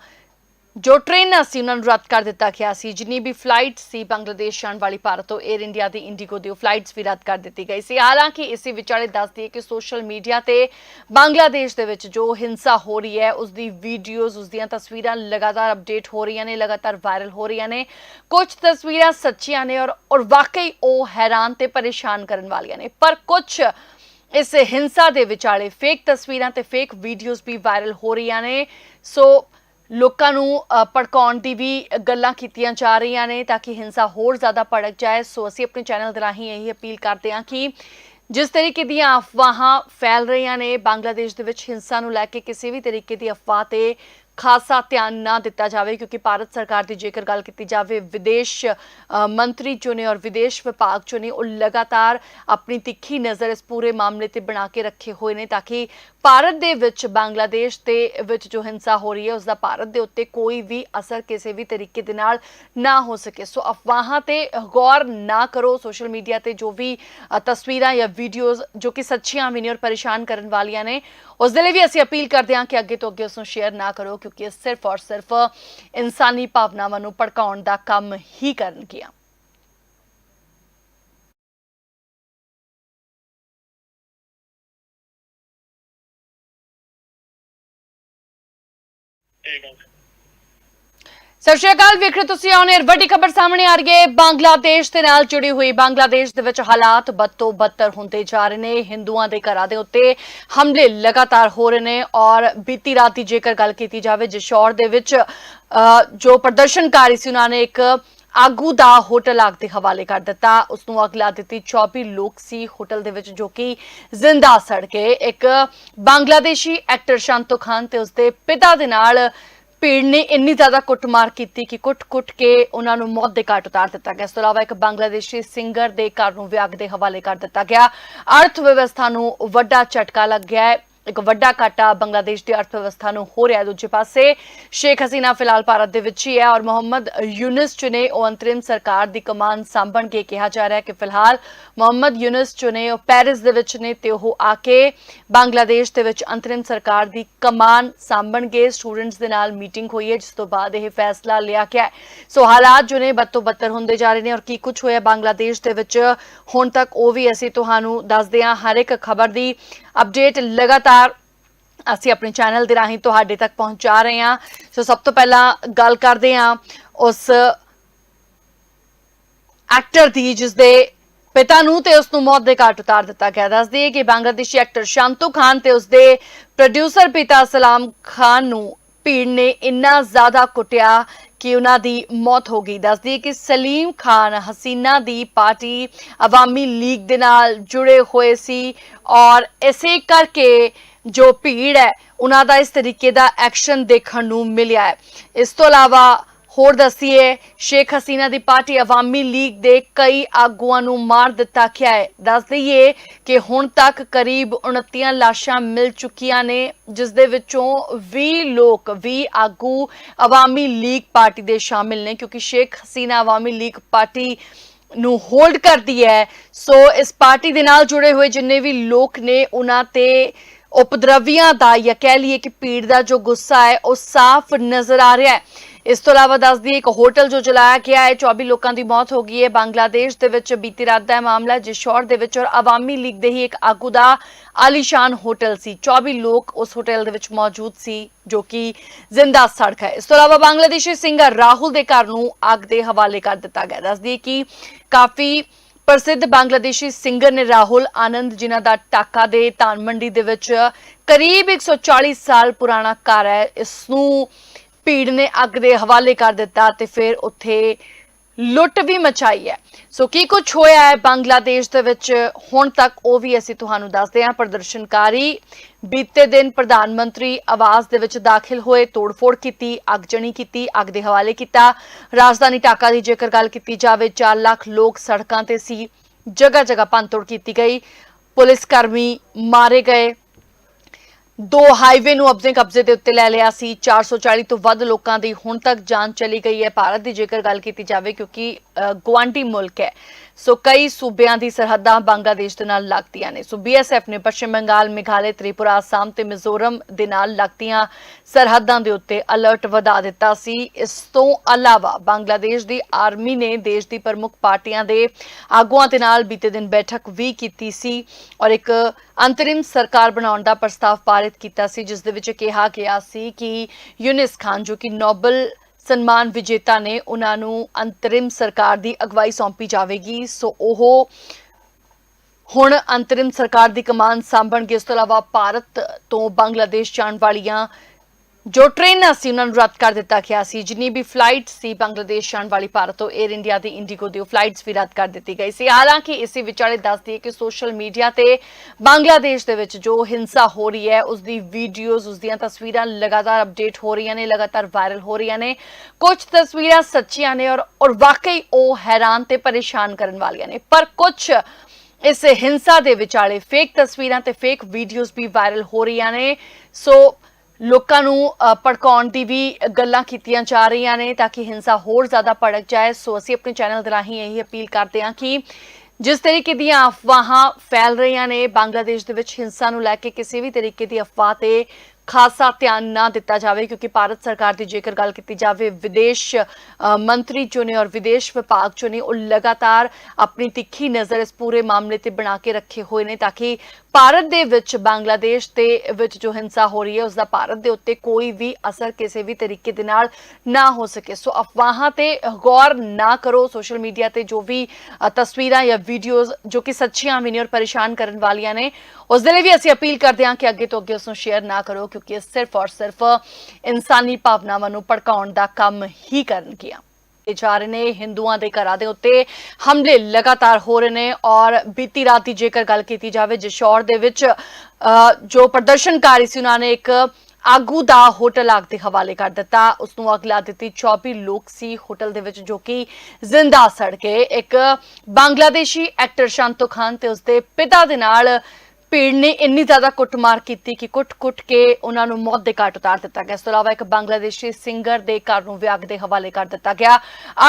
ਜੋ ਟ੍ਰੇਨਾਂ ਸੀ, ਉਹਨਾਂ ਨੂੰ ਰੱਦ ਕਰ ਦਿੱਤਾ ਗਿਆ ਸੀ। ਜਿੰਨੀ ਵੀ ਫਲਾਈਟ ਸੀ ਬੰਗਲਾਦੇਸ਼ ਜਾਣ ਵਾਲੀ ਭਾਰਤ ਤੋਂ 에ਅਰ ਇੰਡੀਆ ਦੀ ਇੰਡੀਗੋ ਦੀ, ਉਹ ਫਲਾਈਟਸ ਵੀ ਰੱਦ ਕਰ ਦਿੱਤੀ ਗਈ ਸੀ। ਹਾਲਾਂਕਿ ਇਸੇ ਵਿਚਾਲੇ ਦੱਸਦੀ ਹੈ ਕਿ ਸੋਸ਼ਲ ਮੀਡੀਆ ਤੇ ਬੰਗਲਾਦੇਸ਼ ਦੇ ਵਿੱਚ ਜੋ ਹਿੰਸਾ ਹੋ ਰਹੀ ਹੈ ਉਸ ਦੀ ਵੀਡੀਓਜ਼ ਉਸ ਦੀਆਂ ਤਸਵੀਰਾਂ ਲਗਾਤਾਰ ਅਪਡੇਟ ਹੋ ਰਹੀਆਂ ਨੇ, ਲਗਾਤਾਰ ਵਾਇਰਲ ਹੋ ਰਹੀਆਂ ਨੇ। ਕੁਝ ਤਸਵੀਰਾਂ ਸੱਚੀਆਂ ਨੇ ਔਰ ਔਰ ਵਾਕਈ ਉਹ ਹੈਰਾਨ ਤੇ ਪਰੇਸ਼ਾਨ ਕਰਨ ਵਾਲੀਆਂ ਨੇ। ਪਰ ਕੁਝ ਇਸ ਹਿੰਸਾ ਦੇ ਵਿਚਾਲੇ ਫੇਕ ਤਸਵੀਰਾਂ ਤੇ ਫੇਕ ਵੀਡੀਓਜ਼ ਵੀ ਵਾਇਰਲ ਹੋ ਰਹੀਆਂ ਨੇ। ਸੋ ਲੋਕਾਂ ਨੂੰ ਅ, ਭੜਕਾਉਣ ਦੀ ਵੀ ਗੱਲਾਂ ਕੀਤੀਆਂ ਜਾ ਰਹੀਆਂ ਨੇ ਤਾਂ ਕਿ ਹਿੰਸਾ ਹੋਰ ਜ਼ਿਆਦਾ ਭੜਕ ਜਾਏ। ਸੋ ਅਸੀਂ ਆਪਣੇ ਚੈਨਲ ਦੇ ਰਾਹੀਂ ਇਹੀ ਅਪੀਲ ਕਰਦੇ ਹਾਂ ਕਿ ਜਿਸ ਤਰੀਕੇ ਦੀਆਂ ਅਫਵਾਹਾਂ ਫੈਲ ਰਹੀਆਂ ਨੇ ਬੰਗਲਾਦੇਸ਼ ਦੇ ਵਿੱਚ ਹਿੰਸਾ ਨੂੰ ਲੈ ਕੇ ਕਿਸੇ ਵੀ ਤਰੀਕੇ ਦੀ ਅਫਵਾਹ ਤੇ ਖਾਸਾ ਧਿਆਨ ਨਾ ਦਿੱਤਾ ਜਾਵੇ, ਕਿਉਂਕਿ ਭਾਰਤ ਸਰਕਾਰ ਦੀ ਜੇਕਰ ਗੱਲ ਕੀਤੀ ਜਾਵੇ, ਵਿਦੇਸ਼ ਮੰਤਰੀ ਜੋ ਨੇ ਔਰ ਵਿਦੇਸ਼ ਵਿਭਾਗ ਜੋ ਨੇ ਉਹ ਲਗਾਤਾਰ ਆਪਣੀ ਤਿੱਖੀ ਨਜ਼ਰ ਇਸ ਪੂਰੇ ਮਾਮਲੇ ਤੇ ਬਣਾ ਕੇ ਰੱਖੇ ਹੋਏ ਨੇ, ਤਾਂ ਕਿ ਭਾਰਤ ਦੇ ਵਿੱਚ, ਬੰਗਲਾਦੇਸ਼ ਦੇ ਵਿੱਚ ਜੋ ਹਿੰਸਾ ਹੋ ਰਹੀ ਹੈ ਉਸ ਦਾ ਭਾਰਤ ਦੇ ਉੱਤੇ ਕੋਈ ਵੀ ਅਸਰ ਕਿਸੇ ਵੀ ਤਰੀਕੇ ਦੇ ਨਾਲ ਨਾ ਹੋ ਸਕੇ। ਸੋ ਅਫਵਾਹਾਂ ਤੇ ਗੌਰ ਨਾ ਕਰੋ, ਸੋਸ਼ਲ ਮੀਡੀਆ ਤੇ ਜੋ ਵੀ ਤਸਵੀਰਾਂ ਜਾਂ ਵੀਡੀਓਜ਼ ਜੋ ਕਿ ਸੱਚੀਆਂ ਵੀ ਨੇ ਔਰ ਪਰੇਸ਼ਾਨ ਕਰਨ ਵਾਲੀਆਂ ਨੇ ਉਸ ਦੇ ਲਈ ਵੀ ਅਸੀਂ ਅਪੀਲ ਕਰਦੇ ਹਾਂ ਕਿ ਅੱਗੇ ਤੋਂ ਅੱਗੇ ਉਸ ਨੂੰ ਸ਼ੇਅਰ ਨਾ ਕਰੋ, ਕਿਉਂਕਿ ਇਹ ਸਿਰਫ ਔਰ ਸਿਰਫ ਇਨਸਾਨੀ ਭਾਵਨਾਵਾਂ ਨੂੰ ਭੜਕਾਉਣ ਦਾ ਕੰਮ ਹੀ ਕਰਨਗੀਆਂ। ਠੀਕ ਹੈ ਸਤਿ ਸ਼੍ਰੀ ਅਕਾਲ, ਵੇਖ ਰਹੇ ਤੁਸੀਂ ਔਨ ਵੱਡੀ ਖਬਰ ਸਾਹਮਣੇ ਆ ਰਹੀ ਹੈ। ਬੰਗਲਾਦੇਸ਼ ਦੇ ਨਾਲ ਜੁੜੀ ਹੋਈ ਬੰਗਲਾਦੇਸ਼ ਦੇ ਵਿੱਚ ਹਾਲਾਤ ਬੱਤੋ ਬੱਤਰ ਹੁੰਦੇ ਜਾ ਰਹੇ ਨੇ। ਹਿੰਦੂਆਂ ਦੇ ਘਰਾਂ ਦੇ ਉੱਤੇ ਹਮਲੇ ਲਗਾਤਾਰ ਹੋ ਰਹੇ ਨੇ ਔਰ ਬੀਤੀ ਰਾਤ ਦੀ ਜੇਕਰ ਗੱਲ ਕੀਤੀ ਜਾਵੇ, ਜਸ਼ੌਰ ਦੇ ਵਿੱਚ ਜੋ ਪ੍ਰਦਰਸ਼ਨਕਾਰੀ ਸੀ, ਉਹਨਾਂ ਨੇ ਇੱਕ ਆਗੂ ਦਾ ਹੋਟਲ ਅੱਗ ਦੇ ਹਵਾਲੇ ਕਰ ਦਿੱਤਾ। ਉਸ ਨੂੰ ਅੱਗ ਲਾ ਦਿੱਤੀ। 24 ਲੋਕ ਸੀ ਹੋਟਲ ਦੇ ਵਿੱਚ, ਜੋ ਕਿ ਜ਼ਿੰਦਾ ਸੜ ਗਏ। ਇੱਕ ਬੰਗਲਾਦੇਸ਼ੀ ਐਕਟਰ ਸ਼ਾਂਤੋ ਖਾਨ ਤੇ ਉਸਦੇ ਪਿਤਾ ਦੇ ਨਾਲ ਭੀੜ ਨੇ ਇੰਨੀ ਜ਼ਿਆਦਾ ਕੁੱਟਮਾਰ ਕੀਤੀ ਕਿ ਕੁੱਟ-ਕੁੱਟ ਕੇ ਉਹਨਾਂ ਨੂੰ ਮੌਤ ਦੇ ਘਾਟ ਉਤਾਰ ਦਿੱਤਾ ਗਿਆ। ਇਸ ਤੋਂ ਇਲਾਵਾ ਇੱਕ ਬੰਗਲਾਦੇਸ਼ੀ ਸਿੰਗਰ ਦੇ ਘਰ ਨੂੰ ਵਿਆਗ ਦੇ ਹਵਾਲੇ ਕਰ ਦਿੱਤਾ ਗਿਆ। ਅਰਥ ਵਿਵਸਥਾ ਨੂੰ ਵੱਡਾ ਝਟਕਾ ਲੱਗਿਆ ਹੈ। ਇੱਕ ਵੱਡਾ ਘਾਟਾ ਬੰਗਲਾਦੇਸ਼ ਦੀ ਅਰਥ ਵਿਵਸਥਾ ਨੂੰ ਹੋ ਰਿਹਾ ਹੈ। ਦੂਜੇ ਪਾਸੇ, ਸ਼ੇਖ ਹਸੀਨਾ ਫਿਲਹਾਲ ਭਾਰਤ ਦੇ ਵਿੱਚ ਹੀ ਹੈ ਔਰ ਮੁਹੰਮਦ ਯੂਨਸ ਜੋ ਨੇ ਉਹ ਅੰਤਰਿਮ ਸਰਕਾਰ ਦੀ ਕਮਾਨ ਸੰਭਣਗੇ ਕਿਹਾ ਜਾ ਰਿਹਾ ਹੈ ਕਿ ਫਿਲਹਾਲ ਮੁਹੰਮਦ ਯੂਨਸ ਜੋ ਨੇ ਉਹ ਪੈਰਿਸ ਦੇ ਵਿੱਚ ਨੇ ਤੇ ਉਹ ਆ ਕੇ ਬੰਗਲਾਦੇਸ਼ ਦੇ ਵਿੱਚ ਅੰਤਰਿਮ ਸਰਕਾਰ ਦੀ ਕਮਾਨ ਸੰਭਣਗੇ। ਸਟੂਡੈਂਟਸ ਦੇ ਨਾਲ ਮੀਟਿੰਗ ਹੋਈ ਹੈ, ਜਿਸ ਤੋਂ ਬਾਅਦ ਇਹ ਫੈਸਲਾ ਲਿਆ ਗਿਆ ਸੋ ਹਾਲਾਤ ਜੋ ਨੇ ਬੱਤੋ ਬੱਤਰ ਹੁੰਦੇ ਜਾ ਰਹੇ ਨੇ ਔਰ ਕੀ ਕੁਝ ਹੋਇਆ ਬੰਗਲਾਦੇਸ਼ ਦੇ ਵਿੱਚ, ਹੁਣ ਤੱਕ ਉਹ ਵੀ ਅਸੀਂ ਤੁਹਾਨੂੰ ਦੱਸਦੇ ਹਾਂ। ਹਰ ਇੱਕ ਖਬਰ ਦੀ ਅਪਡੇਟ ਲਗਾਤਾਰ ਅਸੀਂ ਆਪਣੇ ਚੈਨਲ ਦੇ ਰਾਹੀਂ ਤੁਹਾਡੇ ਤੱਕ ਪਹੁੰਚਾ ਰਹੇ ਹਾਂ। ਸੋ ਸਭ ਤੋਂ ਪਹਿਲਾਂ ਗੱਲ ਕਰਦੇ ਹਾਂ ਉਸ ਐਕਟਰ ਦੀ ਜਿਸ ਦੇ ਪਿਤਾ ਨੂੰ ਤੇ ਉਸ ਨੂੰ ਮੌਤ ਦੇ ਘਾਟ ਉਤਾਰ ਦਿੱਤਾ ਗਿਆ। ਦੱਸਦੀ ਹੈ ਕਿ ਬੰਗਲਾਦੇਸ਼ੀ ਐਕਟਰ ਸ਼ਾਂਤੂ ਖਾਨ ਤੇ ਉਸ ਦੇ ਪ੍ਰੋਡਿਊਸਰ ਪਿਤਾ ਸਲਾਮ ਖਾਨ ਨੂੰ ਭੀੜ ਨੇ ਇੰਨਾ ਜ਼ਿਆਦਾ ਕੁੱਟਿਆ ਕਿ ਉਹਨਾਂ ਦੀ ਮੌਤ ਹੋ ਗਈ। ਦੱਸਦੀ ਕਿ ਸਲੀਮ ਖਾਨ ਹਸੀਨਾ ਦੀ ਪਾਰਟੀ ਅਵਾਮੀ ਲੀਗ ਦੇ ਨਾਲ ਜੁੜੇ ਹੋਏ ਸੀ ਔਰ ਇਸੇ ਕਰਕੇ ਜੋ ਭੀੜ ਹੈ, ਉਹਨਾਂ ਦਾ ਇਸ ਤਰੀਕੇ ਦਾ ਐਕਸ਼ਨ ਦੇਖਣ ਨੂੰ ਮਿਲਿਆ ਹੈ। ਇਸ ਤੋਂ ਇਲਾਵਾ ਹੋਰ ਦੱਸੀਏ, ਸ਼ੇਖ ਹਸੀਨਾ ਦੀ ਪਾਰਟੀ ਅਵਾਮੀ ਲੀਗ ਦੇ ਕਈ ਆਗੂਆਂ ਨੂੰ ਮਾਰ ਦਿੱਤਾ ਗਿਆ ਹੈ। ਦੱਸ ਦਈਏ ਕਿ ਹੁਣ ਤੱਕ ਕਰੀਬ 29 ਲਾਸ਼ਾਂ ਮਿਲ ਚੁੱਕੀਆਂ ਨੇ, ਜਿਸ ਦੇ ਵਿੱਚੋਂ 20 ਲੋਕ 20 ਆਗੂ ਅਵਾਮੀ ਲੀਗ ਪਾਰਟੀ ਦੇ ਸ਼ਾਮਿਲ ਨੇ, ਕਿਉਂਕਿ ਸ਼ੇਖ ਹਸੀਨਾ ਅਵਾਮੀ ਲੀਗ ਪਾਰਟੀ ਨੂੰ ਹੋਲਡ ਕਰਦੀ ਹੈ। ਸੋ ਇਸ ਪਾਰਟੀ ਦੇ ਨਾਲ ਜੁੜੇ ਹੋਏ ਜਿੰਨੇ ਵੀ ਲੋਕ ਨੇ, ਉਹਨਾਂ ਤੇ ਉਪਦਰਵੀਆਂ ਦਾ ਜਾਂ ਕਹਿ ਲਈਏ ਕਿ ਪੀੜ ਦਾ ਜੋ ਗੁੱਸਾ ਹੈ, ਉਹ ਸਾਫ਼ ਨਜ਼ਰ ਆ ਰਿਹਾ ਹੈ। ਇਸ ਤੋਂ ਇਲਾਵਾ ਦੱਸ ਦਈਏ ਇੱਕ ਹੋਟਲ ਜੋ ਜਲਾਇਆ ਗਿਆ ਹੈ 24 ਲੋਕਾਂ ਦੀ ਮੌਤ ਹੋ ਗਈ ਹੈ। ਬੰਗਲਾਦੇਸ਼ ਦੇ ਵਿੱਚ ਬੀਤੀ ਰਾਤ ਦਾ ਮਾਮਲਾ ਹੈ, ਜਿਸ਼ੌਰ ਦੇ ਵਿੱਚ ਔਰ ਅਵਾਮੀ ਲੀਗ ਦੇ ਹੀ ਇੱਕ ਆਗੂ ਦਾ ਆਲੀਸ਼ਾਨ ਹੋਟਲ ਸੀ। 24 ਲੋਕ ਉਸ ਹੋਟਲ ਦੇ ਵਿੱਚ ਮੌਜੂਦ ਸੀ ਜੋ ਕਿ ਜ਼ਿੰਦਾ ਸੜ ਗਏ ਇਸ ਤੋਂ ਇਲਾਵਾ ਬੰਗਲਾਦੇਸ਼ੀ ਸਿੰਗਰ ਰਾਹੁਲ ਦੇ ਘਰ ਨੂੰ ਅੱਗ ਦੇ ਹਵਾਲੇ ਕਰ ਦਿੱਤਾ ਗਿਆ ਦੱਸ ਦਈਏ ਕਿ ਕਾਫੀ ਪ੍ਰਸਿੱਧ ਬੰਗਲਾਦੇਸ਼ੀ ਸਿੰਗਰ ਨੇ ਰਾਹੁਲ ਆਨੰਦ ਜਿਨ੍ਹਾਂ ਦਾ ਟਾਕਾ ਦੇ ਤਾਨ ਮੰਡੀ ਦੇ ਵਿੱਚ ਕਰੀਬ 140 ਸਾਲ ਪੁਰਾਣਾ ਘਰ ਹੈ ਇਸ ਨੂੰ ਭੀੜ ਨੇ ਅੱਗ ਦੇ ਹਵਾਲੇ ਕਰ ਦਿੱਤਾ ਤੇ ਫਿਰ ਉੱਥੇ ਲੁੱਟ ਵੀ ਮਚਾਈ ਹੈ। ਸੋ ਕੀ ਕੁਝ ਹੋਇਆ ਹੈ ਬੰਗਲਾਦੇਸ਼ ਦੇ ਵਿੱਚ? ਹੁਣ ਤੱਕ ਉਹ ਵੀ ਅਸੀਂ ਤੁਹਾਨੂੰ ਦੱਸਦੇ ਹਾਂ। ਪ੍ਰਦਰਸ਼ਨਕਾਰੀ ਬੀਤੇ ਦਿਨ ਪ੍ਰਧਾਨ ਮੰਤਰੀ ਆਵਾਸ ਦੇ ਵਿੱਚ ਦਾਖਲ ਹੋਏ, ਤੋੜਫੋੜ ਕੀਤੀ ਅਗਜਣੀ ਕੀਤੀ, ਅੱਗ ਦੇ ਹਵਾਲੇ ਕੀਤਾ। ਰਾਜਧਾਨੀ ਢਾਕਾ ਦੀ ਜੇਕਰ ਗੱਲ ਕੀਤੀ ਜਾਵੇ 4 ਲੱਖ ਲੋਕ ਸੜਕਾਂ ਤੇ ਸੀ ਜਗ੍ਹਾ ਜਗ੍ਹਾ ਭੰਨਤੋੜ ਕੀਤੀ ਗਈ। ਪੁਲਿਸ ਕਰਮੀ ਮਾਰੇ ਗਏ। ਦੋ ਹਾਈਵੇ ਨੂੰ ਆਪਣੇ ਕਬਜ਼ੇ ਦੇ ਉੱਤੇ ਲੈ ਲਿਆ ਸੀ। 440 ਤੋਂ ਵੱਧ ਲੋਕਾਂ ਦੀ ਹੁਣ ਤੱਕ ਜਾਨ ਚਲੀ ਗਈ ਹੈ। ਭਾਰਤ ਦੀ ਜੇਕਰ ਗੱਲ ਕੀਤੀ ਜਾਵੇ ਕਿਉਂਕਿ ਅ, ਗੁਆਂਢੀ ਮੁਲਕ ਹੈ। ਸੋ ਕਈ ਸੂਬਿਆਂ ਦੀ ਸਰਹੱਦਾਂ ਬੰਗਲਾਦੇਸ਼ ਦੇ ਨਾਲ ਲੱਗਦੀਆਂ ਨੇ। ਸੋ ਬੀਐਸਐਫ ਨੇ ਪੱਛਮ ਬੰਗਾਲ ਮੇਘਾਲੇ ਤ੍ਰਿਪੁਰਾ ਅਸਾਮ ਤੇ ਮਿਜ਼ੋਰਮ ਦੇ ਨਾਲ ਲੱਗਦੀਆਂ ਸਰਹੱਦਾਂ ਦੇ ਉੱਤੇ ਅਲਰਟ ਵਧਾ ਦਿੱਤਾ ਸੀ। ਇਸ ਤੋਂ ਇਲਾਵਾ ਬੰਗਲਾਦੇਸ਼ ਦੀ ਆਰਮੀ ਨੇ ਦੇਸ਼ ਦੀ ਪ੍ਰਮੁੱਖ ਪਾਰਟੀਆਂ ਦੇ ਆਗੂਆਂ ਦੇ ਨਾਲ ਬੀਤੇ ਦਿਨ ਬੈਠਕ ਵੀ ਕੀਤੀ ਸੀ ਔਰ ਇੱਕ ਅੰਤਰਿਮ ਸਰਕਾਰ ਬਣਾਉਣ ਦਾ ਪ੍ਰਸਤਾਵ ਪਾਰਿਤ ਕੀਤਾ ਸੀ, ਜਿਸ ਦੇ ਵਿੱਚ ਕਿਹਾ ਗਿਆ ਸੀ ਕਿ ਯੂਨਿਸ ਖਾਨ, ਜੋ ਕਿ ਨੋਬਲ ਸਨਮਾਨ ਵਿਜੇਤਾ ਨੇ ਉਹਨਾਂ ਨੂੰ ਅੰਤਰਿਮ ਸਰਕਾਰ ਦੀ ਅਗਵਾਈ ਸੌਂਪੀ ਜਾਵੇਗੀ। ਸੋ ਉਹ ਹੁਣ ਅੰਤਰਿਮ ਸਰਕਾਰ ਦੀ ਕਮਾਨ ਸੰਭਣਗੇ। ਇਸ ਤੋਂ ਇਲਾਵਾ ਭਾਰਤ ਤੋਂ ਬੰਗਲਾਦੇਸ਼ ਜਾਣ ਵਾਲੀਆਂ ਜੋ ਟ੍ਰੇਨਾਂ ਸੀ, ਉਹਨਾਂ ਨੂੰ ਰੱਦ ਕਰ ਦਿੱਤਾ ਗਿਆ ਸੀ। ਜਿੰਨੀ ਵੀ ਫਲਾਈਟ ਸੀ ਬੰਗਲਾਦੇਸ਼ ਜਾਣ ਵਾਲੀ ਭਾਰਤ ਤੋਂ 에ਅਰ ਇੰਡੀਆ ਦੀ ਇੰਡੀਗੋ ਦੀ ਫਲਾਈਟਸ ਵੀ ਰੱਦ ਕਰ ਦਿੱਤੀ ਗਈ ਸੀ। ਹਾਲਾਂਕਿ ਇਸੇ ਵਿਚਾਲੇ ਦੱਸਦੀ ਹੈ ਕਿ ਸੋਸ਼ਲ ਮੀਡੀਆ ਤੇ ਬੰਗਲਾਦੇਸ਼ ਦੇ ਵਿੱਚ ਜੋ ਹਿੰਸਾ ਹੋ ਰਹੀ ਹੈ, ਉਸ ਦੀ ਵੀਡੀਓਜ਼ ਉਸ ਦੀਆਂ ਤਸਵੀਰਾਂ ਲਗਾਤਾਰ ਅਪਡੇਟ ਹੋ ਰਹੀਆਂ ਨੇ, ਲਗਾਤਾਰ ਵਾਇਰਲ ਹੋ ਰਹੀਆਂ ਨੇ। ਕੁਝ ਤਸਵੀਰਾਂ ਸੱਚੀਆਂ ਨੇ ਔਰ ਔਰ ਵਾਕਈ ਉਹ ਹੈਰਾਨ ਤੇ ਪਰੇਸ਼ਾਨ ਕਰਨ ਵਾਲੀਆਂ ਨੇ। ਪਰ ਕੁਝ ਇਸ ਹਿੰਸਾ ਦੇ ਵਿਚਾਲੇ ਫੇਕ ਤਸਵੀਰਾਂ ਤੇ ਫੇਕ ਵੀਡੀਓਜ਼ ਵੀ ਵਾਇਰਲ ਹੋ ਰਹੀਆਂ ਨੇ। ਸੋ ਲੋਕਾਂ ਨੂੰ ਭੜਕਾਉਣ ਦੀ ਵੀ ਗੱਲਾਂ ਕੀਤੀਆਂ ਜਾ ਰਹੀਆਂ ਨੇ ਤਾਂ ਕਿ ਹਿੰਸਾ ਹੋਰ ਜ਼ਿਆਦਾ ਭੜਕ ਜਾਏ। ਸੋ ਅਸੀਂ ਆਪਣੇ ਚੈਨਲ ਦੇ ਰਾਹੀਂ ਇਹੀ ਅਪੀਲ ਕਰਦੇ ਹਾਂ ਕਿ ਜਿਸ ਤਰੀਕੇ ਦੀਆਂ ਅਫਵਾਹਾਂ ਫੈਲ ਰਹੀਆਂ ਨੇ, ਬੰਗਲਾਦੇਸ਼ ਦੇ ਵਿੱਚ ਹਿੰਸਾ ਨੂੰ ਲੈ ਕੇ ਕਿਸੇ ਵੀ ਤਰੀਕੇ ਦੀ ਅਫਵਾਹ ਤੇ ਖਾਸਾ ਧਿਆਨ ਨਾ ਦਿੱਤਾ ਜਾਵੇ, ਕਿਉਂਕਿ ਭਾਰਤ ਸਰਕਾਰ ਦੀ ਜੇਕਰ ਗੱਲ ਕੀਤੀ ਜਾਵੇ, ਵਿਦੇਸ਼ ਮੰਤਰੀ ਜੋ ਨੇ ਔਰ ਵਿਦੇਸ਼ ਵਿਭਾਗ ਜੋ ਨੇ ਉਹ ਲਗਾਤਾਰ ਆਪਣੀ ਤਿੱਖੀ ਨਜ਼ਰ ਇਸ ਪੂਰੇ ਮਾਮਲੇ ਤੇ ਬਣਾ ਕੇ ਰੱਖੇ ਹੋਏ ਨੇ ਤਾਂ ਕਿ ਭਾਰਤ ਦੇ ਵਿੱਚ ਬੰਗਲਾਦੇਸ਼ ਦੇ ਵਿੱਚ ਜੋ ਹਿੰਸਾ ਹੋ ਰਹੀ ਹੈ ਉਸ ਦਾ ਭਾਰਤ ਦੇ ਉੱਤੇ ਕੋਈ ਵੀ ਅਸਰ ਕਿਸੇ ਵੀ ਤਰੀਕੇ ਦੇ ਨਾਲ ਨਾ ਹੋ ਸਕੇ। ਸੋ ਅਫਵਾਹਾਂ ਤੇ ਗੌਰ ਨਾ ਕਰੋ, ਸੋਸ਼ਲ ਮੀਡੀਆ ਤੇ ਜੋ ਵੀ ਤਸਵੀਰਾਂ ਜਾਂ ਵੀਡੀਓਜ਼ ਜੋ ਕਿ ਸੱਚੀਆਂ ਵੀ ਨੇ ਔਰ ਪਰੇਸ਼ਾਨ ਕਰਨ ਵਾਲੀਆਂ ਨੇ ਉਸ ਦੇ ਲਈ ਵੀ ਅਸੀਂ ਅਪੀਲ ਕਰਦੇ ਹਾਂ ਕਿ ਅੱਗੇ ਤੋਂ ਅੱਗੇ ਉਸ ਨੂੰ ਸ਼ੇਅਰ ਨਾ ਕਰੋ, ਕਿਉਂਕਿ ਇਹ ਸਿਰਫ ਔਰ ਸਿਰਫ ਇਨਸਾਨੀ ਭਾਵਨਾਵਾਂ ਨੂੰ ਭੜਕਾਉਣ ਦਾ ਕੰਮ ਹੀ ਕਰਨਗੀਆਂ। ਇਹ ਜਾ ਰਹੇ ਨੇ ਹਿੰਦੂਆਂ ਦੇ ਘਰਾਂ ਦੇ ਉੱਤੇ ਹਮਲੇ ਲਗਾਤਾਰ ਹੋ ਰਹੇ ਨੇ ਔਰ ਬੀਤੀ ਰਾਤ ਦੀ ਜੇਕਰ ਗੱਲ ਕੀਤੀ ਜਾਵੇ, ਜਸ਼ੌਰ ਦੇ ਵਿੱਚ ਜੋ ਪ੍ਰਦਰਸ਼ਨਕਾਰੀ ਸੀ, ਉਹਨਾਂ ਨੇ ਇੱਕ ਆਗੂ ਦਾ ਹੋਟਲ ਆਗ ਦੇ ਹਵਾਲੇ ਕਰ ਦਿੱਤਾ। ਉਸ ਨੂੰ ਅੱਗ ਲਾ ਦਿੱਤੀ। 24 ਲੋਕ ਸੀ ਹੋਟਲ ਦੇ ਵਿੱਚ, ਜੋ ਕਿ ਜ਼ਿੰਦਾ ਸੜ ਗਏ। ਇੱਕ ਬੰਗਲਾਦੇਸ਼ੀ ਐਕਟਰ ਸ਼ਾਂਤੋ ਖਾਨ ਤੇ ਉਸਦੇ ਪਿਤਾ ਦੇ ਨਾਲ ਭੀੜ ਨੇ ਇੰਨੀ ਜ਼ਿਆਦਾ ਕੁੱਟਮਾਰ ਕੀਤੀ ਕਿ ਕੁੱਟ-ਕੁੱਟ ਕੇ ਉਹਨਾਂ ਨੂੰ ਮੌਤ ਦੇ ਘਾਟ ਉਤਾਰ ਦਿੱਤਾ ਗਿਆ। ਇਸ ਤੋਂ ਇਲਾਵਾ ਇੱਕ ਬੰਗਲਾਦੇਸ਼ੀ ਸਿੰਗਰ ਦੇ ਘਰ ਨੂੰ ਵਿਆਗ ਦੇ ਹਵਾਲੇ ਕਰ ਦਿੱਤਾ ਗਿਆ।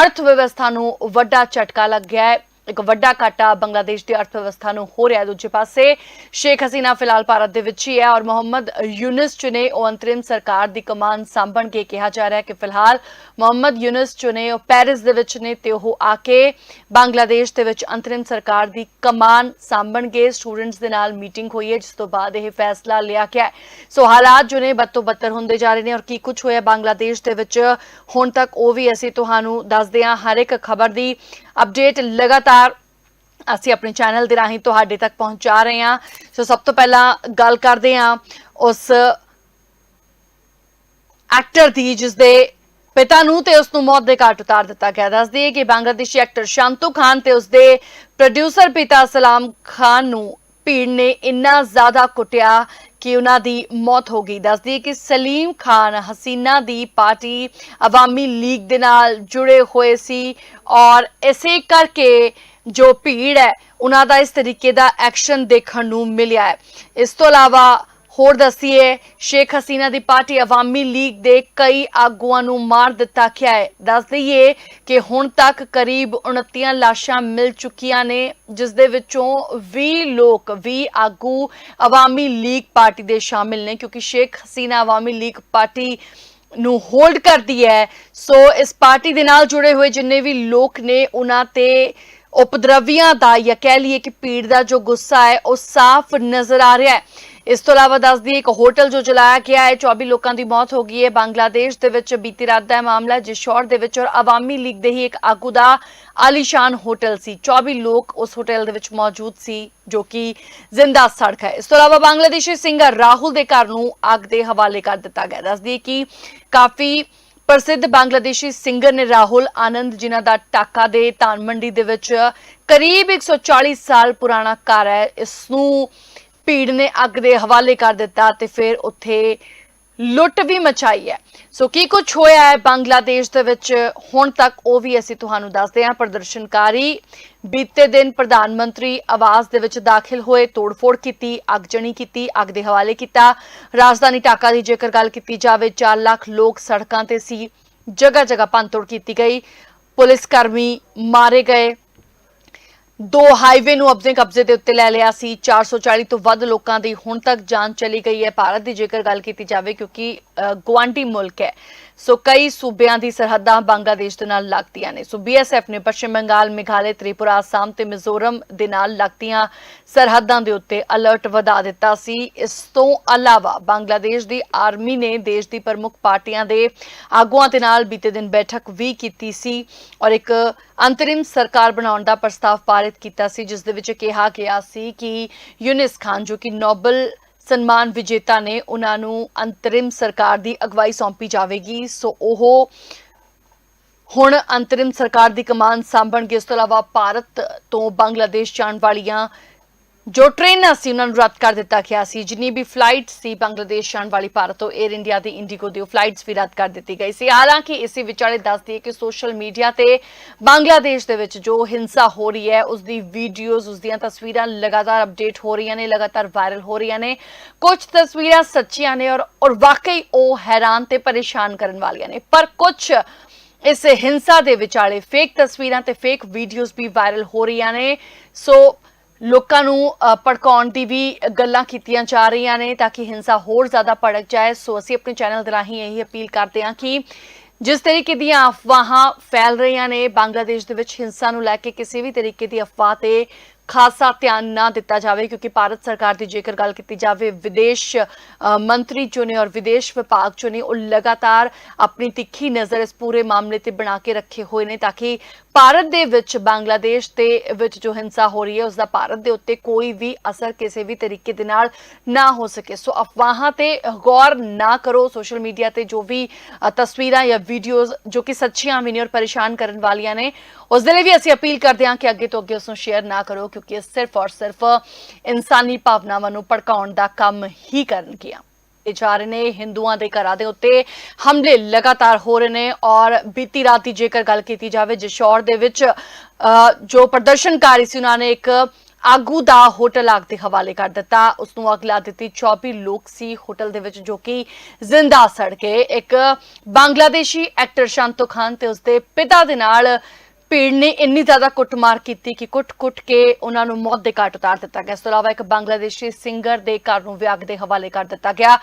ਅਰਥ ਵਿਵਸਥਾ ਨੂੰ ਵੱਡਾ ਝਟਕਾ ਲੱਗਿਆ ਹੈ। ਇੱਕ ਵੱਡਾ ਘਾਟਾ ਬੰਗਲਾਦੇਸ਼ ਦੀ ਅਰਥ ਵਿਵਸਥਾ ਨੂੰ ਹੋ ਰਿਹਾ ਦੂਜੇ ਪਾਸੇ, ਸ਼ੇਖ ਹਸੀਨਾ ਫਿਲਹਾਲ ਭਾਰਤ ਦੇ ਵਿੱਚ ਹੀ ਹੈ ਔਰ ਮੁਹੰਮਦ ਯੂਨਸ ਜੋ ਨੇ ਉਹ ਅੰਤਰਿਮ ਸਰਕਾਰ ਦੀ ਕਮਾਨ ਸੰਭਣਗੇ ਕਿਹਾ ਜਾ ਰਿਹਾ ਕਿ ਫਿਲਹਾਲ ਮੁਹੰਮਦ ਯੂਨਸ ਜੋ ਨੇ ਉਹ ਪੈਰਿਸ ਦੇ ਵਿੱਚ ਨੇ ਤੇ ਉਹ ਆ ਕੇ ਬੰਗਲਾਦੇਸ਼ ਦੇ ਵਿੱਚ ਅੰਤਰਿਮ ਸਰਕਾਰ ਦੀ ਕਮਾਨ ਸੰਭਣਗੇ। ਸਟੂਡੈਂਟਸ ਦੇ ਨਾਲ ਮੀਟਿੰਗ ਹੋਈ ਹੈ, ਜਿਸ ਤੋਂ ਬਾਅਦ ਇਹ ਫੈਸਲਾ ਲਿਆ ਗਿਆ ਸੋ ਹਾਲਾਤ ਜੋ ਨੇ ਬੱਤੋ ਬੱਤਰ ਹੁੰਦੇ ਜਾ ਰਹੇ ਨੇ ਔਰ ਕੀ ਕੁਝ ਹੋਇਆ ਬੰਗਲਾਦੇਸ਼ ਦੇ ਵਿੱਚ, ਹੁਣ ਤੱਕ ਉਹ ਵੀ ਅਸੀਂ ਤੁਹਾਨੂੰ ਦੱਸਦੇ ਹਾਂ। ਹਰ ਇੱਕ ਖਬਰ ਦੀ ਅਪਡੇਟ ਲਗਾਤਾਰ ਅਸੀਂ ਆਪਣੇ ਚੈਨਲ ਦੇ ਰਾਹੀਂ ਤੁਹਾਡੇ ਤੱਕ ਪਹੁੰਚਾ ਰਹੇ ਹਾਂ। ਸੋ ਸਭ ਤੋਂ ਪਹਿਲਾਂ ਗੱਲ ਕਰਦੇ ਹਾਂ ਉਸ ਐਕਟਰ ਦੀ ਜਿਸ ਦੇ ਪਿਤਾ ਨੂੰ ਤੇ ਉਸ ਨੂੰ ਮੌਤ ਦੇ ਘਾਟ ਉਤਾਰ ਦਿੱਤਾ ਗਿਆ। ਦੱਸਦੀ ਹੈ ਕਿ ਬੰਗਲਾਦੇਸ਼ੀ ਐਕਟਰ ਸ਼ਾਂਤੂ ਖਾਨ ਤੇ ਉਸ ਦੇ ਪ੍ਰੋਡਿਊਸਰ ਪਿਤਾ ਸਲਾਮ ਖਾਨ ਨੂੰ ਭੀੜ ਨੇ ਇੰਨਾ ਜ਼ਿਆਦਾ ਕੁੱਟਿਆ ਕਿ ਉਹਨਾਂ ਦੀ ਮੌਤ ਹੋ ਗਈ। ਦੱਸਦੀ ਕਿ ਸਲੀਮ ਖਾਨ ਹਸੀਨਾ ਦੀ ਪਾਰਟੀ ਅਵਾਮੀ ਲੀਗ ਦੇ ਨਾਲ ਜੁੜੇ ਹੋਏ ਸੀ ਔਰ ਇਸੇ ਕਰਕੇ ਜੋ ਭੀੜ ਹੈ, ਉਹਨਾਂ ਦਾ ਇਸ ਤਰੀਕੇ ਦਾ ਐਕਸ਼ਨ ਦੇਖਣ ਨੂੰ ਮਿਲਿਆ ਹੈ। ਇਸ ਤੋਂ ਇਲਾਵਾ ਹੋਰ ਦੱਸੀਏ, ਸ਼ੇਖ ਹਸੀਨਾ ਦੀ ਪਾਰਟੀ ਅਵਾਮੀ ਲੀਗ ਦੇ ਕਈ ਆਗੂਆਂ ਨੂੰ ਮਾਰ ਦਿੱਤਾ ਗਿਆ ਹੈ। ਦੱਸ ਦਈਏ ਕਿ ਹੁਣ ਤੱਕ ਕਰੀਬ 29 ਲਾਸ਼ਾਂ ਮਿਲ ਚੁੱਕੀਆਂ ਨੇ, ਜਿਸ ਦੇ ਵਿੱਚੋਂ 20 ਲੋਕ 20 ਆਗੂ ਅਵਾਮੀ ਲੀਗ ਪਾਰਟੀ ਦੇ ਸ਼ਾਮਿਲ ਨੇ, ਕਿਉਂਕਿ ਸ਼ੇਖ ਹਸੀਨਾ ਅਵਾਮੀ ਲੀਗ ਪਾਰਟੀ ਨੂੰ ਹੋਲਡ ਕਰਦੀ ਹੈ। ਸੋ ਇਸ ਪਾਰਟੀ ਦੇ ਨਾਲ ਜੁੜੇ ਹੋਏ ਜਿੰਨੇ ਵੀ ਲੋਕ ਨੇ, ਉਹਨਾਂ ਤੇ ਉਪਦਰਵੀਆਂ ਦਾ ਜਾਂ ਕਹਿ ਲਈਏ ਕਿ ਪੀੜ ਦਾ ਜੋ ਗੁੱਸਾ ਹੈ, ਉਹ ਸਾਫ਼ ਨਜ਼ਰ ਆ ਰਿਹਾ ਹੈ। ਇਸ ਤੋਂ ਇਲਾਵਾ ਦੱਸਦੀ ਇੱਕ ਹੋਟਲ ਜੋ ਚਲਾਇਆ ਗਿਆ ਹੈ 24 ਲੋਕਾਂ ਦੀ ਮੌਤ ਹੋ ਗਈ ਹੈ। ਬੰਗਲਾਦੇਸ਼ ਦੇ ਵਿੱਚ ਬੀਤੀ ਰਾਤ ਦਾ ਮਾਮਲਾ ਹੈ, ਜਿਸ਼ੌਰ ਦੇ ਵਿੱਚ ਔਰ ਆਵਾਮੀ ਲੀਗ ਦੇ ਹੀ ਇੱਕ ਆਗੂ ਦਾ ਆਲੀਸ਼ਾਨ ਹੋਟਲ ਸੀ। 24 ਲੋਕ ਉਸ ਹੋਟਲ ਦੇ ਵਿੱਚ ਮੌਜੂਦ ਸੀ ਜੋ ਕਿ ਜ਼ਿੰਦਾ ਸੜ ਗਏ ਇਸ ਤੋਂ ਇਲਾਵਾ ਬੰਗਲਾਦੇਸ਼ੀ ਸਿੰਗਰ ਰਾਹੁਲ ਦੇ ਘਰ ਨੂੰ ਅੱਗ ਦੇ ਹਵਾਲੇ ਕਰ ਦਿੱਤਾ ਗਿਆ ਦੱਸਦੀ ਕਿ ਕਾਫੀ ਪ੍ਰਸਿੱਧ ਬੰਗਲਾਦੇਸ਼ੀ ਸਿੰਗਰ ਨੇ ਰਾਹੁਲ ਆਨੰਦ ਜਿਨ੍ਹਾਂ ਦਾ ਟਾਕਾ ਦੇ ਧਾਨ ਮੰਡੀ ਦੇ ਵਿੱਚ ਕਰੀਬ 140 ਸਾਲ ਪੁਰਾਣਾ ਘਰ ਹੈ ਇਸ ਨੂੰ ਭੀੜ ਨੇ ਅੱਗ ਦੇ ਹਵਾਲੇ ਕਰ ਦਿੱਤਾ ਤੇ ਫਿਰ ਉੱਥੇ ਲੁੱਟ ਵੀ ਮਚਾਈ ਹੈ। ਸੋ ਕੀ ਕੁਝ ਹੋਇਆ ਹੈ ਬੰਗਲਾਦੇਸ਼ ਦੇ ਵਿੱਚ? ਹੁਣ ਤੱਕ ਉਹ ਵੀ ਅਸੀਂ ਤੁਹਾਨੂੰ ਦੱਸਦੇ ਹਾਂ। ਪ੍ਰਦਰਸ਼ਨਕਾਰੀ ਬੀਤੇ ਦਿਨ ਪ੍ਰਧਾਨ ਮੰਤਰੀ ਆਵਾਸ ਦੇ ਵਿੱਚ ਦਾਖਲ ਹੋਏ, ਤੋੜਫੋੜ ਕੀਤੀ ਅਗਜਣੀ ਕੀਤੀ, ਅੱਗ ਦੇ ਹਵਾਲੇ ਕੀਤਾ। ਰਾਜਧਾਨੀ ਢਾਕਾ ਦੀ ਜੇਕਰ ਗੱਲ ਕੀਤੀ ਜਾਵੇ 4 ਲੱਖ ਲੋਕ ਸੜਕਾਂ ਤੇ ਸੀ ਜਗ੍ਹਾ ਜਗ੍ਹਾ ਭੰਨਤੋੜ ਕੀਤੀ ਗਈ। ਪੁਲਿਸ ਕਰਮੀ ਮਾਰੇ ਗਏ। ਦੋ ਹਾਈਵੇ ਨੂੰ ਆਪਣੇ ਕਬਜ਼ੇ ਦੇ ਉੱਤੇ ਲੈ ਲਿਆ ਸੀ। 440 ਤੋਂ ਵੱਧ ਲੋਕਾਂ ਦੀ ਹੁਣ ਤੱਕ ਜਾਨ ਚਲੀ ਗਈ ਹੈ। ਭਾਰਤ ਦੀ ਜੇਕਰ ਗੱਲ ਕੀਤੀ ਜਾਵੇ ਕਿਉਂਕਿ ਅ, ਗੁਆਂਢੀ ਮੁਲਕ ਹੈ। ਸੋ ਕਈ ਸੂਬਿਆਂ ਦੀ ਸਰਹੱਦਾਂ ਬੰਗਲਾਦੇਸ਼ ਦੇ ਨਾਲ ਲੱਗਦੀਆਂ ਨੇ। ਸੋ ਬੀਐਸਐਫ ਨੇ ਪੱਛਮ ਬੰਗਾਲ ਮੇਘਾਲੇ ਤ੍ਰਿਪੁਰਾ ਅਸਾਮ ਤੇ ਮਿਜ਼ੋਰਮ ਦੇ ਨਾਲ ਲੱਗਦੀਆਂ ਸਰਹੱਦਾਂ ਦੇ ਉੱਤੇ ਅਲਰਟ ਵਧਾ ਦਿੱਤਾ ਸੀ। ਇਸ ਤੋਂ ਇਲਾਵਾ ਬੰਗਲਾਦੇਸ਼ ਦੀ ਆਰਮੀ ਨੇ ਦੇਸ਼ ਦੀ ਪ੍ਰਮੁੱਖ ਪਾਰਟੀਆਂ ਦੇ ਆਗੂਆਂ ਦੇ ਨਾਲ ਬੀਤੇ ਦਿਨ ਬੈਠਕ ਵੀ ਕੀਤੀ ਸੀ ਔਰ ਇੱਕ ਅੰਤਰਿਮ ਸਰਕਾਰ ਬਣਾਉਣ ਦਾ ਪ੍ਰਸਤਾਵ ਪਾਰਿਤ ਕੀਤਾ ਸੀ, ਜਿਸ ਦੇ ਵਿੱਚ ਕਿਹਾ ਗਿਆ ਸੀ ਕਿ ਯੂਨਿਸ ਖਾਨ, ਜੋ ਕਿ ਨੋਬਲ ਸਨਮਾਨ ਵਿਜੇਤਾ ਨੇ ਉਹਨਾਂ ਨੂੰ ਅੰਤਰਿਮ ਸਰਕਾਰ ਦੀ ਅਗਵਾਈ ਸੌਂਪੀ ਜਾਵੇਗੀ। ਸੋ ਉਹ ਹੁਣ ਅੰਤਰਿਮ ਸਰਕਾਰ ਦੀ ਕਮਾਨ ਸੰਭਣਗੇ। ਇਸ ਤੋਂ ਇਲਾਵਾ ਭਾਰਤ ਤੋਂ ਬੰਗਲਾਦੇਸ਼ ਜਾਣ ਵਾਲੀਆਂ ਜੋ ਟ੍ਰੇਨਾਂ ਸੀ, ਉਹਨਾਂ ਨੂੰ ਰੱਦ ਕਰ ਦਿੱਤਾ ਗਿਆ ਸੀ। ਜਿੰਨੀ ਵੀ ਫਲਾਈਟ ਸੀ ਬੰਗਲਾਦੇਸ਼ ਜਾਣ ਵਾਲੀ ਭਾਰਤ ਤੋਂ 에ਅਰ ਇੰਡੀਆ ਦੀ ਇੰਡੀਗੋ ਦੀ ਫਲਾਈਟਸ ਵੀ ਰੱਦ ਕਰ ਦਿੱਤੀ ਗਈ ਸੀ। ਹਾਲਾਂਕਿ ਇਸੇ ਵਿਚਾਲੇ ਦੱਸ ਦਈਏ ਕਿ ਸੋਸ਼ਲ ਮੀਡੀਆ ਤੇ ਬੰਗਲਾਦੇਸ਼ ਦੇ ਵਿੱਚ ਜੋ ਹਿੰਸਾ ਹੋ ਰਹੀ ਹੈ, ਉਸ ਦੀ ਵੀਡੀਓਜ਼ ਉਸ ਦੀਆਂ ਤਸਵੀਰਾਂ ਲਗਾਤਾਰ ਅਪਡੇਟ ਹੋ ਰਹੀਆਂ ਨੇ, ਲਗਾਤਾਰ ਵਾਇਰਲ ਹੋ ਰਹੀਆਂ ਨੇ। ਕੁਝ ਤਸਵੀਰਾਂ ਸੱਚੀਆਂ ਨੇ ਔਰ ਔਰ ਵਾਕਈ ਉਹ ਹੈਰਾਨ ਤੇ ਪਰੇਸ਼ਾਨ ਕਰਨ ਵਾਲੀਆਂ ਨੇ। ਪਰ ਕੁਝ ਇਸ ਹਿੰਸਾ ਦੇ ਵਿਚਾਲੇ ਫੇਕ ਤਸਵੀਰਾਂ ਤੇ ਫੇਕ ਵੀਡੀਓਜ਼ ਵੀ ਵਾਇਰਲ ਹੋ ਰਹੀਆਂ ਨੇ। ਸੋ ਲੋਕਾਂ ਨੂੰ ਭੜਕਾਉਣ ਦੀ ਵੀ ਗੱਲਾਂ ਕੀਤੀਆਂ ਜਾ ਰਹੀਆਂ ਨੇ ਤਾਂ ਕਿ ਹਿੰਸਾ ਹੋਰ ਜ਼ਿਆਦਾ ਭੜਕ ਜਾਏ। ਸੋ ਅਸੀਂ ਆਪਣੇ ਚੈਨਲ ਦੇ ਰਾਹੀਂ ਇਹੀ ਅਪੀਲ ਕਰਦੇ ਹਾਂ ਕਿ ਜਿਸ ਤਰੀਕੇ ਦੀਆਂ ਅਫਵਾਹਾਂ ਫੈਲ ਰਹੀਆਂ ਨੇ, ਬੰਗਲਾਦੇਸ਼ ਦੇ ਵਿੱਚ ਹਿੰਸਾ ਨੂੰ ਲੈ ਕੇ ਕਿਸੇ ਵੀ ਤਰੀਕੇ ਦੀ ਅਫਵਾਹ ਤੇ ਖਾਸਾ ਧਿਆਨ ਨਾ ਦਿੱਤਾ ਜਾਵੇ, ਕਿਉਂਕਿ ਭਾਰਤ ਸਰਕਾਰ ਦੀ ਜੇਕਰ ਗੱਲ ਕੀਤੀ ਜਾਵੇ, ਵਿਦੇਸ਼ ਮੰਤਰੀ ਜੋ ਨੇ ਔਰ ਵਿਦੇਸ਼ ਵਿਭਾਗ ਜੋ ਨੇ ਉਹ ਲਗਾਤਾਰ ਆਪਣੀ ਤਿੱਖੀ ਨਜ਼ਰ ਇਸ ਪੂਰੇ ਮਾਮਲੇ ਤੇ ਬਣਾ ਕੇ ਰੱਖੇ ਹੋਏ ਨੇ ਤਾਂ ਕਿ ਭਾਰਤ ਦੇ ਵਿੱਚ, ਬੰਗਲਾਦੇਸ਼ ਦੇ ਵਿੱਚ ਜੋ ਹਿੰਸਾ ਹੋ ਰਹੀ ਹੈ ਉਸ ਦਾ ਭਾਰਤ ਦੇ ਉੱਤੇ ਕੋਈ ਵੀ ਅਸਰ ਕਿਸੇ ਵੀ ਤਰੀਕੇ ਦੇ ਨਾਲ ਨਾ ਹੋ ਸਕੇ। ਸੋ ਅਫਵਾਹਾਂ ਤੇ ਗੌਰ ਨਾ ਕਰੋ। ਸੋਸ਼ਲ ਮੀਡੀਆ ਤੇ ਜੋ ਵੀ ਤਸਵੀਰਾਂ ਜਾਂ ਵੀਡੀਓਜ਼ ਜੋ ਕਿ ਸੱਚੀਆਂ ਵੀ ਨੇ ਔਰ ਪਰੇਸ਼ਾਨ ਕਰਨ ਵਾਲੀਆਂ ਨੇ, ਉਸ ਦੇ ਲਈ ਵੀ ਅਸੀਂ ਅਪੀਲ ਕਰਦੇ ਹਾਂ ਕਿ ਅੱਗੇ ਤੋਂ ਅੱਗੇ ਉਸ ਨੂੰ ਸ਼ੇਅਰ ਨਾ ਕਰੋ, ਕਿਉਂਕਿ ਇਹ ਸਿਰਫ ਔਰ ਸਿਰਫ ਇਨਸਾਨੀ ਭਾਵਨਾਵਾਂ ਨੂੰ ਭੜਕਾਉਣ ਦਾ ਕੰਮ ਹੀ ਕਰਨਗੀਆਂ। ਇਹ ਜਾ ਰਹੇ ਨੇ ਹਿੰਦੂਆਂ ਦੇ ਘਰਾਂ ਦੇ ਉੱਤੇ ਹਮਲੇ ਲਗਾਤਾਰ ਹੋ ਰਹੇ ਨੇ ਔਰ ਬੀਤੀ ਰਾਤ ਦੀ ਜੇਕਰ ਗੱਲ ਕੀਤੀ ਜਾਵੇ ਜਸ਼ੌਰ ਦੇ ਵਿੱਚ ਜੋ ਪ੍ਰਦਰਸ਼ਨਕਾਰੀ ਸੀ, ਉਹਨਾਂ ਨੇ ਇੱਕ ਆਗੂ ਦਾ ਹੋਟਲ ਆਗ ਦੇ ਹਵਾਲੇ ਕਰ ਦਿੱਤਾ। ਉਸ ਨੂੰ ਅੱਗ ਲਾ ਦਿੱਤੀ। 24 ਲੋਕ ਸੀ ਹੋਟਲ ਦੇ ਵਿੱਚ ਜੋ ਕਿ ਜ਼ਿੰਦਾ ਸੜ ਗਏ। ਇੱਕ ਬੰਗਲਾਦੇਸ਼ੀ ਐਕਟਰ ਸ਼ਾਂਤੋ ਖਾਨ ਤੇ ਉਸਦੇ ਪਿਤਾ ਦੇ ਨਾਲ ਭੀੜ ਨੇ ਇੰਨੀ ਜ਼ਿਆਦਾ ਕੁੱਟਮਾਰ ਕੀਤੀ ਕਿ ਕੁੱਟ-ਕੁੱਟ ਕੇ ਉਹਨਾਂ ਨੂੰ ਮੌਤ ਦੇ ਘਾਟ ਉਤਾਰ ਦਿੱਤਾ ਗਿਆ। ਇਸ ਤੋਂ ਇਲਾਵਾ ਇੱਕ ਬੰਗਲਾਦੇਸ਼ੀ ਸਿੰਗਰ ਦੇ ਘਰ ਨੂੰ ਵਿਆਗ ਦੇ ਹਵਾਲੇ ਕਰ ਦਿੱਤਾ ਗਿਆ।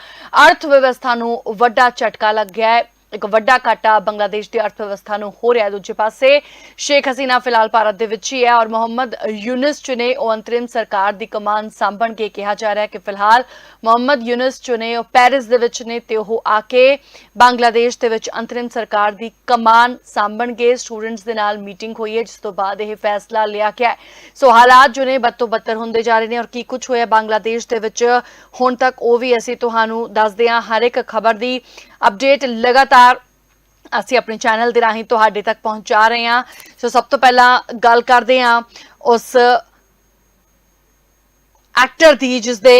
ਅਰਥ ਵਿਵਸਥਾ ਨੂੰ ਵੱਡਾ ਝਟਕਾ ਲੱਗਿਆ ਹੈ। ਇੱਕ ਵੱਡਾ ਘਾਟਾ ਬੰਗਲਾਦੇਸ਼ ਦੀ ਅਰਥ ਵਿਵਸਥਾ ਨੂੰ ਹੋ ਰਿਹਾ ਦੂਜੇ ਪਾਸੇ, ਸ਼ੇਖ ਹਸੀਨਾ ਫਿਲਹਾਲ ਭਾਰਤ ਦੇ ਵਿੱਚ ਹੀ ਹੈ ਔਰ ਮੁਹੰਮਦ ਯੂਨਸ ਚੁਨੇ ਉਹ ਅੰਤਰਿਮ ਸਰਕਾਰ ਦੀ ਕਮਾਨ ਸੰਭਣ ਕੇ ਕਿਹਾ ਜਾ ਰਿਹਾ ਹੈ ਕਿ ਫਿਲਹਾਲ ਮੁਹੰਮਦ ਯੂਨਸ ਚੁਨੇ ਉਹ ਪੈਰਿਸ ਦੇ ਵਿੱਚ ਨੇ ਤੇ ਉਹ ਆ ਕੇ ਬੰਗਲਾਦੇਸ਼ ਦੇ ਵਿੱਚ ਅੰਤਰਿਮ ਸਰਕਾਰ ਦੀ ਕਮਾਨ ਸੰਭਣਗੇ ਸਟੂਡੈਂਟਸ ਦੇ ਨਾਲ ਮੀਟਿੰਗ ਹੋਈ ਹੈ, ਜਿਸ ਤੋਂ ਬਾਅਦ ਇਹ ਫੈਸਲਾ ਲਿਆ ਗਿਆ ਸੋ ਹਾਲਾਤ ਜੋ ਨੇ ਬੱਤੋ ਬੱਤਰ ਹੁੰਦੇ ਜਾ ਰਹੇ ਨੇ ਔਰ ਕੀ ਕੁਝ ਹੋਇਆ ਬੰਗਲਾਦੇਸ਼ ਦੇ ਵਿੱਚ, ਹੁਣ ਤੱਕ ਉਹ ਵੀ ਅਸੀਂ ਤੁਹਾਨੂੰ ਦੱਸਦੇ ਹਾਂ। ਹਰ ਇੱਕ ਖਬਰ ਦੀ ਅਪਡੇਟ ਲਗਾਤਾਰ ਅਸੀਂ ਆਪਣੇ ਚੈਨਲ ਦੇ ਰਾਹੀਂ ਤੁਹਾਡੇ ਤੱਕ ਪਹੁੰਚਾ ਰਹੇ ਹਾਂ। ਸੋ ਸਭ ਤੋਂ ਪਹਿਲਾਂ ਗੱਲ ਕਰਦੇ ਹਾਂ ਉਸ ਐਕਟਰ ਦੀ ਜਿਸ ਦੇ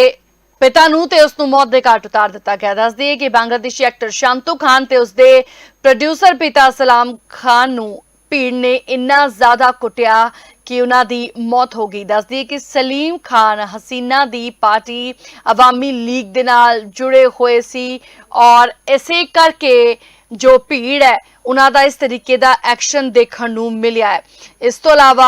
ਪਿਤਾ ਨੂੰ ਤੇ ਉਸ ਨੂੰ ਮੌਤ ਦੇ ਘਾਟ ਉਤਾਰ ਦਿੱਤਾ ਗਿਆ। ਦੱਸਦੀ ਹੈ ਕਿ ਬੰਗਲਾਦੇਸ਼ੀ ਐਕਟਰ ਸ਼ਾਂਤੂ ਖਾਨ ਤੇ ਉਸ ਦੇ ਪ੍ਰੋਡਿਊਸਰ ਪਿਤਾ ਸਲਾਮ ਖਾਨ ਨੂੰ ਭੀੜ ਨੇ ਇੰਨਾ ਜ਼ਿਆਦਾ ਕੁੱਟਿਆ ਕਿ ਉਹਨਾਂ ਦੀ ਮੌਤ ਹੋ ਗਈ। ਦੱਸਦੀ ਹੈ ਕਿ ਸਲੀਮ ਖਾਨ ਹਸੀਨਾ ਦੀ ਪਾਰਟੀ ਅਵਾਮੀ ਲੀਗ ਦੇ ਨਾਲ ਜੁੜੇ ਹੋਏ ਸੀ ਔਰ ਇਸੇ ਕਰਕੇ ਜੋ ਭੀੜ ਹੈ, ਉਹਨਾਂ ਦਾ ਇਸ ਤਰੀਕੇ ਦਾ ਐਕਸ਼ਨ ਦੇਖਣ ਨੂੰ ਮਿਲਿਆ ਹੈ। ਇਸ ਤੋਂ ਇਲਾਵਾ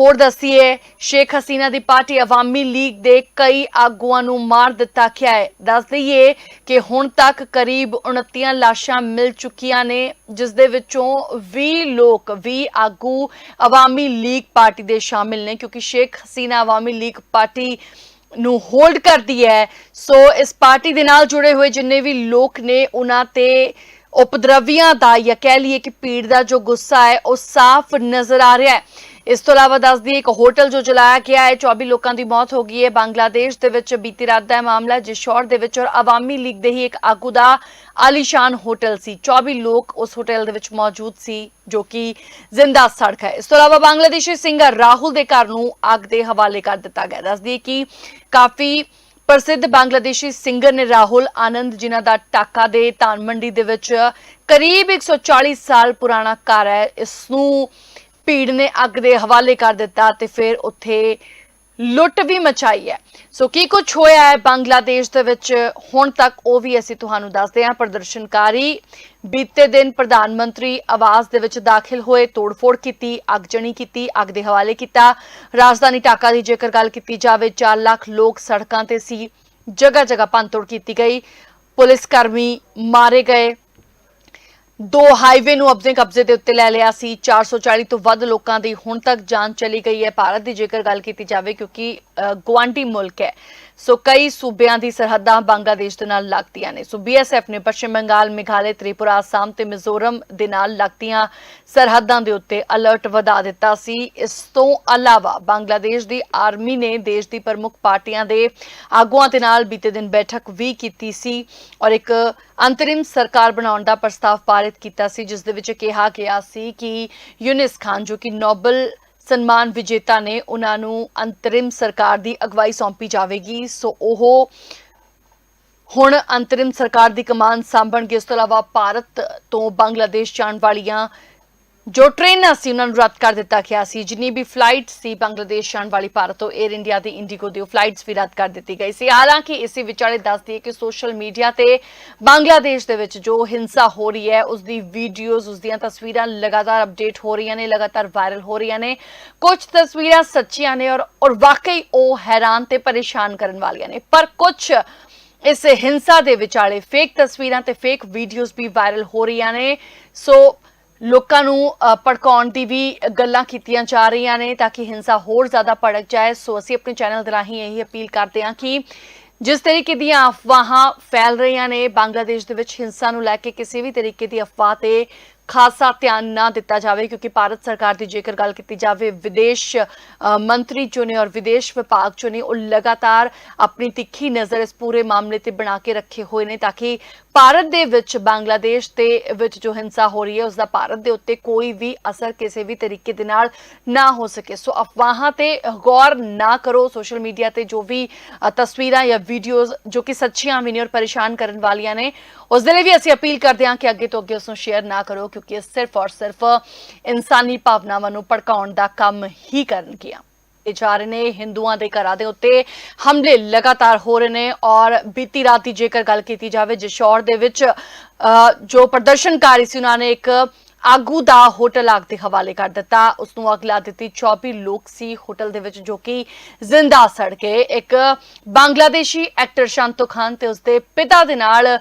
ਹੋਰ ਦੱਸੀਏ, ਸ਼ੇਖ ਹਸੀਨਾ ਦੀ ਪਾਰਟੀ ਅਵਾਮੀ ਲੀਗ ਦੇ ਕਈ ਆਗੂਆਂ ਨੂੰ ਮਾਰ ਦਿੱਤਾ ਗਿਆ ਹੈ। ਦੱਸ ਦਈਏ ਕਿ ਹੁਣ ਤੱਕ ਕਰੀਬ 29 ਲਾਸ਼ਾਂ ਮਿਲ ਚੁੱਕੀਆਂ ਨੇ, ਜਿਸ ਦੇ ਵਿੱਚੋਂ 20 ਲੋਕ 20 ਆਗੂ ਅਵਾਮੀ ਲੀਗ ਪਾਰਟੀ ਦੇ ਸ਼ਾਮਿਲ ਨੇ, ਕਿਉਂਕਿ ਸ਼ੇਖ ਹਸੀਨਾ ਅਵਾਮੀ ਲੀਗ ਪਾਰਟੀ ਨੂੰ ਹੋਲਡ ਕਰਦੀ ਹੈ। ਸੋ ਇਸ ਪਾਰਟੀ ਦੇ ਨਾਲ ਜੁੜੇ ਹੋਏ ਜਿੰਨੇ ਵੀ ਲੋਕ ਨੇ, ਉਹਨਾਂ ਤੇ ਉਪਦਰਵੀਆਂ ਦਾ ਜਾਂ ਕਹਿ ਲਈਏ ਕਿ ਭੀੜ ਦਾ ਜੋ ਗੁੱਸਾ ਹੈ, ਉਹ ਸਾਫ਼ ਨਜ਼ਰ ਆ ਰਿਹਾ ਹੈ। ਇਸ ਤੋਂ ਇਲਾਵਾ ਦੱਸ ਦਈਏ ਇੱਕ ਹੋਟਲ ਜੋ ਚਲਾਇਆ ਗਿਆ ਹੈ 24 ਲੋਕਾਂ ਦੀ ਮੌਤ ਹੋ ਗਈ ਹੈ। ਬੰਗਲਾਦੇਸ਼ ਦੇ ਵਿੱਚ ਬੀਤੀ ਰਾਤ ਦਾ ਮਾਮਲਾ ਹੈ, ਜਿਸ਼ੌਰ ਦੇ ਵਿੱਚ ਔਰ ਆਵਾਮੀ ਲੀਗ ਦੇ ਹੀ ਇੱਕ ਆਗੂ ਦਾ ਆਲੀਸ਼ਾਨ ਹੋਟਲ ਸੀ। 24 ਲੋਕ ਉਸ ਹੋਟਲ ਦੇ ਵਿੱਚ ਮੌਜੂਦ ਸੀ ਜੋ ਕਿ ਜ਼ਿੰਦਾ ਸੜਕ ਹੈ। ਇਸ ਤੋਂ ਇਲਾਵਾ ਬੰਗਲਾਦੇਸ਼ੀ ਸਿੰਗਰ ਰਾਹੁਲ ਦੇ ਘਰ ਨੂੰ ਅੱਗ ਦੇ ਹਵਾਲੇ ਕਰ ਦਿੱਤਾ ਗਿਆ। ਦੱਸ ਦਈਏ ਕਿ ਕਾਫੀ ਪ੍ਰਸਿੱਧ ਬੰਗਲਾਦੇਸ਼ੀ ਸਿੰਗਰ ਨੇ ਰਾਹੁਲ ਆਨੰਦ ਜਿਨ੍ਹਾਂ ਦਾ ਟਾਕਾ ਦੇ ਧਾਨ ਮੰਡੀ ਦੇ ਵਿੱਚ ਕਰੀਬ 140 ਸਾਲ ਪੁਰਾਣਾ ਘਰ ਹੈ ਇਸ ਨੂੰ ਭੀੜ ਨੇ ਅੱਗ ਦੇ ਹਵਾਲੇ ਕਰ ਦਿੱਤਾ ਤੇ ਫਿਰ ਉੱਥੇ ਲੁੱਟ ਵੀ ਮਚਾਈ ਹੈ। ਸੋ ਕੀ ਕੁਝ ਹੋਇਆ ਹੈ ਬੰਗਲਾਦੇਸ਼ ਦੇ ਵਿੱਚ? ਹੁਣ ਤੱਕ ਉਹ ਵੀ ਅਸੀਂ ਤੁਹਾਨੂੰ ਦੱਸਦੇ ਹਾਂ। ਪ੍ਰਦਰਸ਼ਨਕਾਰੀ ਬੀਤੇ ਦਿਨ ਪ੍ਰਧਾਨ ਮੰਤਰੀ ਆਵਾਸ ਦੇ ਵਿੱਚ ਦਾਖਲ ਹੋਏ, ਤੋੜਫੋੜ ਕੀਤੀ ਅਗਜਣੀ ਕੀਤੀ, ਅੱਗ ਦੇ ਹਵਾਲੇ ਕੀਤਾ। ਰਾਜਧਾਨੀ ਢਾਕਾ ਦੀ ਜੇਕਰ ਗੱਲ ਕੀਤੀ ਜਾਵੇ 4 ਲੱਖ ਲੋਕ ਸੜਕਾਂ ਤੇ ਸੀ। ਜਗ੍ਹਾ ਜਗ੍ਹਾ ਭੰਨਤੋੜ ਕੀਤੀ ਗਈ। ਪੁਲਿਸ ਕਰਮੀ ਮਾਰੇ ਗਏ। ਦੋ ਹਾਈਵੇ ਨੂੰ ਆਪਣੇ ਕਬਜ਼ੇ ਦੇ ਉੱਤੇ ਲੈ ਲਿਆ ਸੀ। 440 ਤੋਂ ਵੱਧ ਲੋਕਾਂ ਦੀ ਹੁਣ ਤੱਕ ਜਾਨ ਚਲੀ ਗਈ ਹੈ। ਭਾਰਤ ਦੀ ਜੇਕਰ ਗੱਲ ਕੀਤੀ ਜਾਵੇ ਕਿਉਂਕਿ ਅ, ਗੁਆਂਢੀ ਮੁਲਕ ਹੈ। ਸੋ ਕਈ ਸੂਬਿਆਂ ਦੀ ਸਰਹੱਦਾਂ ਬੰਗਲਾਦੇਸ਼ ਦੇ ਨਾਲ ਲੱਗਦੀਆਂ ਨੇ। ਸੋ ਬੀਐਸਐਫ ਨੇ ਪੱਛਮ ਬੰਗਾਲ ਮੇਘਾਲੇ ਤ੍ਰਿਪੁਰਾ ਅਸਾਮ ਤੇ ਮਿਜ਼ੋਰਮ ਦੇ ਨਾਲ ਲੱਗਦੀਆਂ ਸਰਹੱਦਾਂ ਦੇ ਉੱਤੇ ਅਲਰਟ ਵਧਾ ਦਿੱਤਾ ਸੀ। ਇਸ ਤੋਂ ਇਲਾਵਾ ਬੰਗਲਾਦੇਸ਼ ਦੀ ਆਰਮੀ ਨੇ ਦੇਸ਼ ਦੀ ਪ੍ਰਮੁੱਖ ਪਾਰਟੀਆਂ ਦੇ ਆਗੂਆਂ ਦੇ ਨਾਲ ਬੀਤੇ ਦਿਨ ਬੈਠਕ ਵੀ ਕੀਤੀ ਸੀ ਔਰ ਇੱਕ ਅੰਤਰਿਮ ਸਰਕਾਰ ਬਣਾਉਣ ਦਾ ਪ੍ਰਸਤਾਵ ਪਾਰਿਤ ਕੀਤਾ ਸੀ, ਜਿਸ ਦੇ ਵਿੱਚ ਕਿਹਾ ਗਿਆ ਸੀ ਕਿ ਯੂਨਿਸ ਖਾਨ, ਜੋ ਕਿ ਨੋਬਲ ਸਨਮਾਨ ਵਿਜੇਤਾ ਨੇ ਉਹਨਾਂ ਨੂੰ ਅੰਤਰਿਮ ਸਰਕਾਰ ਦੀ ਅਗਵਾਈ ਸੌਂਪੀ ਜਾਵੇਗੀ। ਸੋ ਉਹ ਹੁਣ ਅੰਤਰਿਮ ਸਰਕਾਰ ਦੀ ਕਮਾਨ ਸੰਭਣਗੇ। ਇਸ ਤੋਂ ਇਲਾਵਾ ਭਾਰਤ ਤੋਂ ਬੰਗਲਾਦੇਸ਼ ਜਾਣ ਵਾਲੀਆਂ ਜੋ ਟ੍ਰੇਨਾਂ ਸੀ, ਉਹਨਾਂ ਨੂੰ ਰੱਦ ਕਰ ਦਿੱਤਾ ਗਿਆ ਸੀ। ਜਿੰਨੀ ਵੀ ਫਲਾਈਟ ਸੀ ਬੰਗਲਾਦੇਸ਼ ਜਾਣ ਵਾਲੀ ਭਾਰਤ ਤੋਂ 에ਅਰ ਇੰਡੀਆ ਦੀ ਇੰਡੀਗੋ ਦੀ ਉਹ ਫਲਾਈਟਸ ਵੀ ਰੱਦ ਕਰ ਦਿੱਤੀ ਗਈ ਸੀ। ਹਾਲਾਂਕਿ ਇਸੇ ਵਿਚਾਲੇ ਦੱਸ ਦਈਏ ਕਿ ਸੋਸ਼ਲ ਮੀਡੀਆ ਤੇ ਬੰਗਲਾਦੇਸ਼ ਦੇ ਵਿੱਚ ਜੋ ਹਿੰਸਾ ਹੋ ਰਹੀ ਹੈ ਉਸ ਦੀ ਵੀਡੀਓਜ਼ ਉਸ ਦੀਆਂ ਤਸਵੀਰਾਂ ਲਗਾਤਾਰ ਅਪਡੇਟ ਹੋ ਰਹੀਆਂ ਨੇ, ਲਗਾਤਾਰ ਵਾਇਰਲ ਹੋ ਰਹੀਆਂ ਨੇ। ਕੁਝ ਤਸਵੀਰਾਂ ਸੱਚੀਆਂ ਨੇ ਔਰ ਔਰ ਵਾਕਈ ਉਹ ਹੈਰਾਨ ਤੇ ਪਰੇਸ਼ਾਨ ਕਰਨ ਵਾਲੀਆਂ ਨੇ। ਪਰ ਕੁਝ ਇਸ ਹਿੰਸਾ ਦੇ ਵਿਚਾਲੇ ਫੇਕ ਤਸਵੀਰਾਂ ਤੇ ਫੇਕ ਵੀਡੀਓਜ਼ ਵੀ ਵਾਇਰਲ ਹੋ ਰਹੀਆਂ ਨੇ। ਸੋ ਲੋਕਾਂ ਨੂੰ ਭੜਕਾਉਣ ਦੀ ਵੀ ਗੱਲਾਂ ਕੀਤੀਆਂ ਜਾ ਰਹੀਆਂ ਨੇ ਤਾਂ ਕਿ ਹਿੰਸਾ ਹੋਰ ਜ਼ਿਆਦਾ ਭੜਕ ਜਾਏ। ਸੋ ਅਸੀਂ ਆਪਣੇ ਚੈਨਲ ਦੇ ਰਾਹੀਂ ਇਹੀ ਅਪੀਲ ਕਰਦੇ ਹਾਂ ਕਿ ਜਿਸ ਤਰੀਕੇ ਦੀਆਂ ਅਫਵਾਹਾਂ ਫੈਲ ਰਹੀਆਂ ਨੇ, ਬੰਗਲਾਦੇਸ਼ ਦੇ ਵਿੱਚ ਹਿੰਸਾ ਨੂੰ ਲੈ ਕੇ ਕਿਸੇ ਵੀ ਤਰੀਕੇ ਦੀ ਅਫਵਾਹ ਤੇ ਖਾਸਾ ਧਿਆਨ ਨਾ ਦਿੱਤਾ ਜਾਵੇ, ਕਿਉਂਕਿ ਭਾਰਤ ਸਰਕਾਰ ਦੀ ਜੇਕਰ ਗੱਲ ਕੀਤੀ ਜਾਵੇ, ਵਿਦੇਸ਼ ਮੰਤਰੀ ਜੋ ਨੇ ਔਰ ਵਿਦੇਸ਼ ਵਿਭਾਗ ਜੋ ਨੇ ਉਹ ਲਗਾਤਾਰ ਆਪਣੀ ਤਿੱਖੀ ਨਜ਼ਰ ਇਸ ਪੂਰੇ ਮਾਮਲੇ ਤੇ ਬਣਾ ਕੇ ਰੱਖੇ ਹੋਏ ਨੇ ਤਾਂ ਕਿ ਭਾਰਤ ਦੇ ਵਿੱਚ, ਬੰਗਲਾਦੇਸ਼ ਦੇ ਵਿੱਚ ਜੋ ਹਿੰਸਾ ਹੋ ਰਹੀ ਹੈ ਉਸ ਦਾ ਭਾਰਤ ਦੇ ਉੱਤੇ ਕੋਈ ਵੀ ਅਸਰ ਕਿਸੇ ਵੀ ਤਰੀਕੇ ਦੇ ਨਾਲ ਨਾ ਹੋ ਸਕੇ। ਸੋ ਅਫਵਾਹਾਂ ਤੇ ਗੌਰ ਨਾ ਕਰੋ, ਸੋਸ਼ਲ ਮੀਡੀਆ ਤੇ ਜੋ ਵੀ ਤਸਵੀਰਾਂ ਜਾਂ ਵੀਡੀਓਜ਼ ਜੋ ਕਿ ਸੱਚੀਆਂ ਵੀ ਨੇ ਔਰ ਪਰੇਸ਼ਾਨ ਕਰਨ ਵਾਲੀਆਂ ਨੇ, ਉਸ ਦੇ ਲਈ ਵੀ ਅਸੀਂ ਅਪੀਲ ਕਰਦੇ ਹਾਂ ਕਿ ਅੱਗੇ ਤੋਂ ਅੱਗੇ ਉਸ ਨੂੰ ਸ਼ੇਅਰ ਨਾ ਕਰੋ ਕਿਉਂਕਿ ਇਹ ਸਿਰਫ ਔਰ ਸਿਰਫ ਇਨਸਾਨੀ ਭਾਵਨਾਵਾਂ ਨੂੰ ਭੜਕਾਉਣ ਦਾ ਕੰਮ ਹੀ ਕਰਨਗੀਆਂ ਇਹ ਜਾ ਰਹੇ ਨੇ ਹਿੰਦੂਆਂ ਦੇ ਘਰਾਂ ਦੇ ਉੱਤੇ ਹਮਲੇ ਲਗਾਤਾਰ ਹੋ ਰਹੇ ਨੇ ਔਰ ਬੀਤੀ ਰਾਤ ਦੀ ਜੇਕਰ ਗੱਲ ਕੀਤੀ ਜਾਵੇ ਜਸ਼ੌਰ ਦੇ ਵਿੱਚ ਜੋ ਪ੍ਰਦਰਸ਼ਨਕਾਰੀ ਸੀ, ਉਹਨਾਂ ਨੇ ਇੱਕ ਆਗੂ ਦਾ ਹੋਟਲ ਅੱਗ ਦੇ ਹਵਾਲੇ ਕਰ ਦਿੱਤਾ। ਉਸ ਨੂੰ ਅੱਗ ਲਾ ਦਿੱਤੀ। 24 ਲੋਕ ਸੀ ਹੋਟਲ ਦੇ ਵਿੱਚ ਜੋ ਕਿ ਜ਼ਿੰਦਾ ਸੜ ਗਏ। ਇੱਕ ਬੰਗਲਾਦੇਸ਼ੀ ਐਕਟਰ ਸ਼ਾਂਤੋ ਖਾਨ ਤੇ ਉਸਦੇ ਪਿਤਾ ਦੇ ਨਾਲ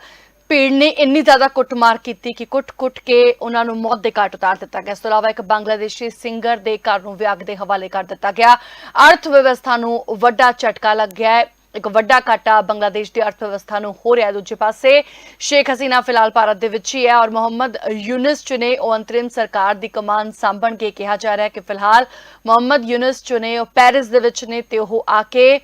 ਭੀੜ ਨੇ ਇੰਨੀ ਜ਼ਿਆਦਾ ਕੁੱਟਮਾਰ ਕੀਤੀ ਕਿ ਕੁੱਟ-ਕੁੱਟ ਕੇ ਉਹਨਾਂ ਨੂੰ ਮੌਤ ਦੇ ਘਾਟ ਉਤਾਰ ਦਿੱਤਾ ਗਿਆ। ਇਸ ਤੋਂ ਇਲਾਵਾ ਇੱਕ ਬੰਗਲਾਦੇਸ਼ੀ ਸਿੰਗਰ ਦੇ ਘਰ ਨੂੰ ਵੀ ਦੇ ਹਵਾਲੇ ਕਰ ਦਿੱਤਾ ਗਿਆ। ਅਰਥ ਵਿਵਸਥਾ ਨੂੰ ਵੱਡਾ ਝਟਕਾ ਲੱਗਿਆ ਹੈ। ਇੱਕ ਵੱਡਾ ਘਾਟਾ ਬੰਗਲਾਦੇਸ਼ ਦੀ ਅਰਥ ਵਿਵਸਥਾ ਨੂੰ ਹੋ ਰਿਹਾ ਦੂਜੇ ਪਾਸੇ, ਸ਼ੇਖ ਹਸੀਨਾ ਫਿਲਹਾਲ ਭਾਰਤ ਦੇ ਵਿੱਚ ਹੀ ਹੈ ਔਰ ਮੁਹੰਮਦ ਯੂਨਸ ਚੁਨੇ ਉਹ ਅੰਤਰਿਮ ਸਰਕਾਰ ਦੀ ਕਮਾਨ ਸੰਭਣ ਕੇ ਕਿਹਾ ਜਾ ਰਿਹਾ ਹੈ ਕਿ ਫਿਲਹਾਲ ਮੁਹੰਮਦ ਯੂਨਸ ਚੁਨੇ ਉਹ ਪੈਰਿਸ ਦੇ ਵਿੱਚ ਨੇ ਤੇ ਉਹ ਆ ਕੇ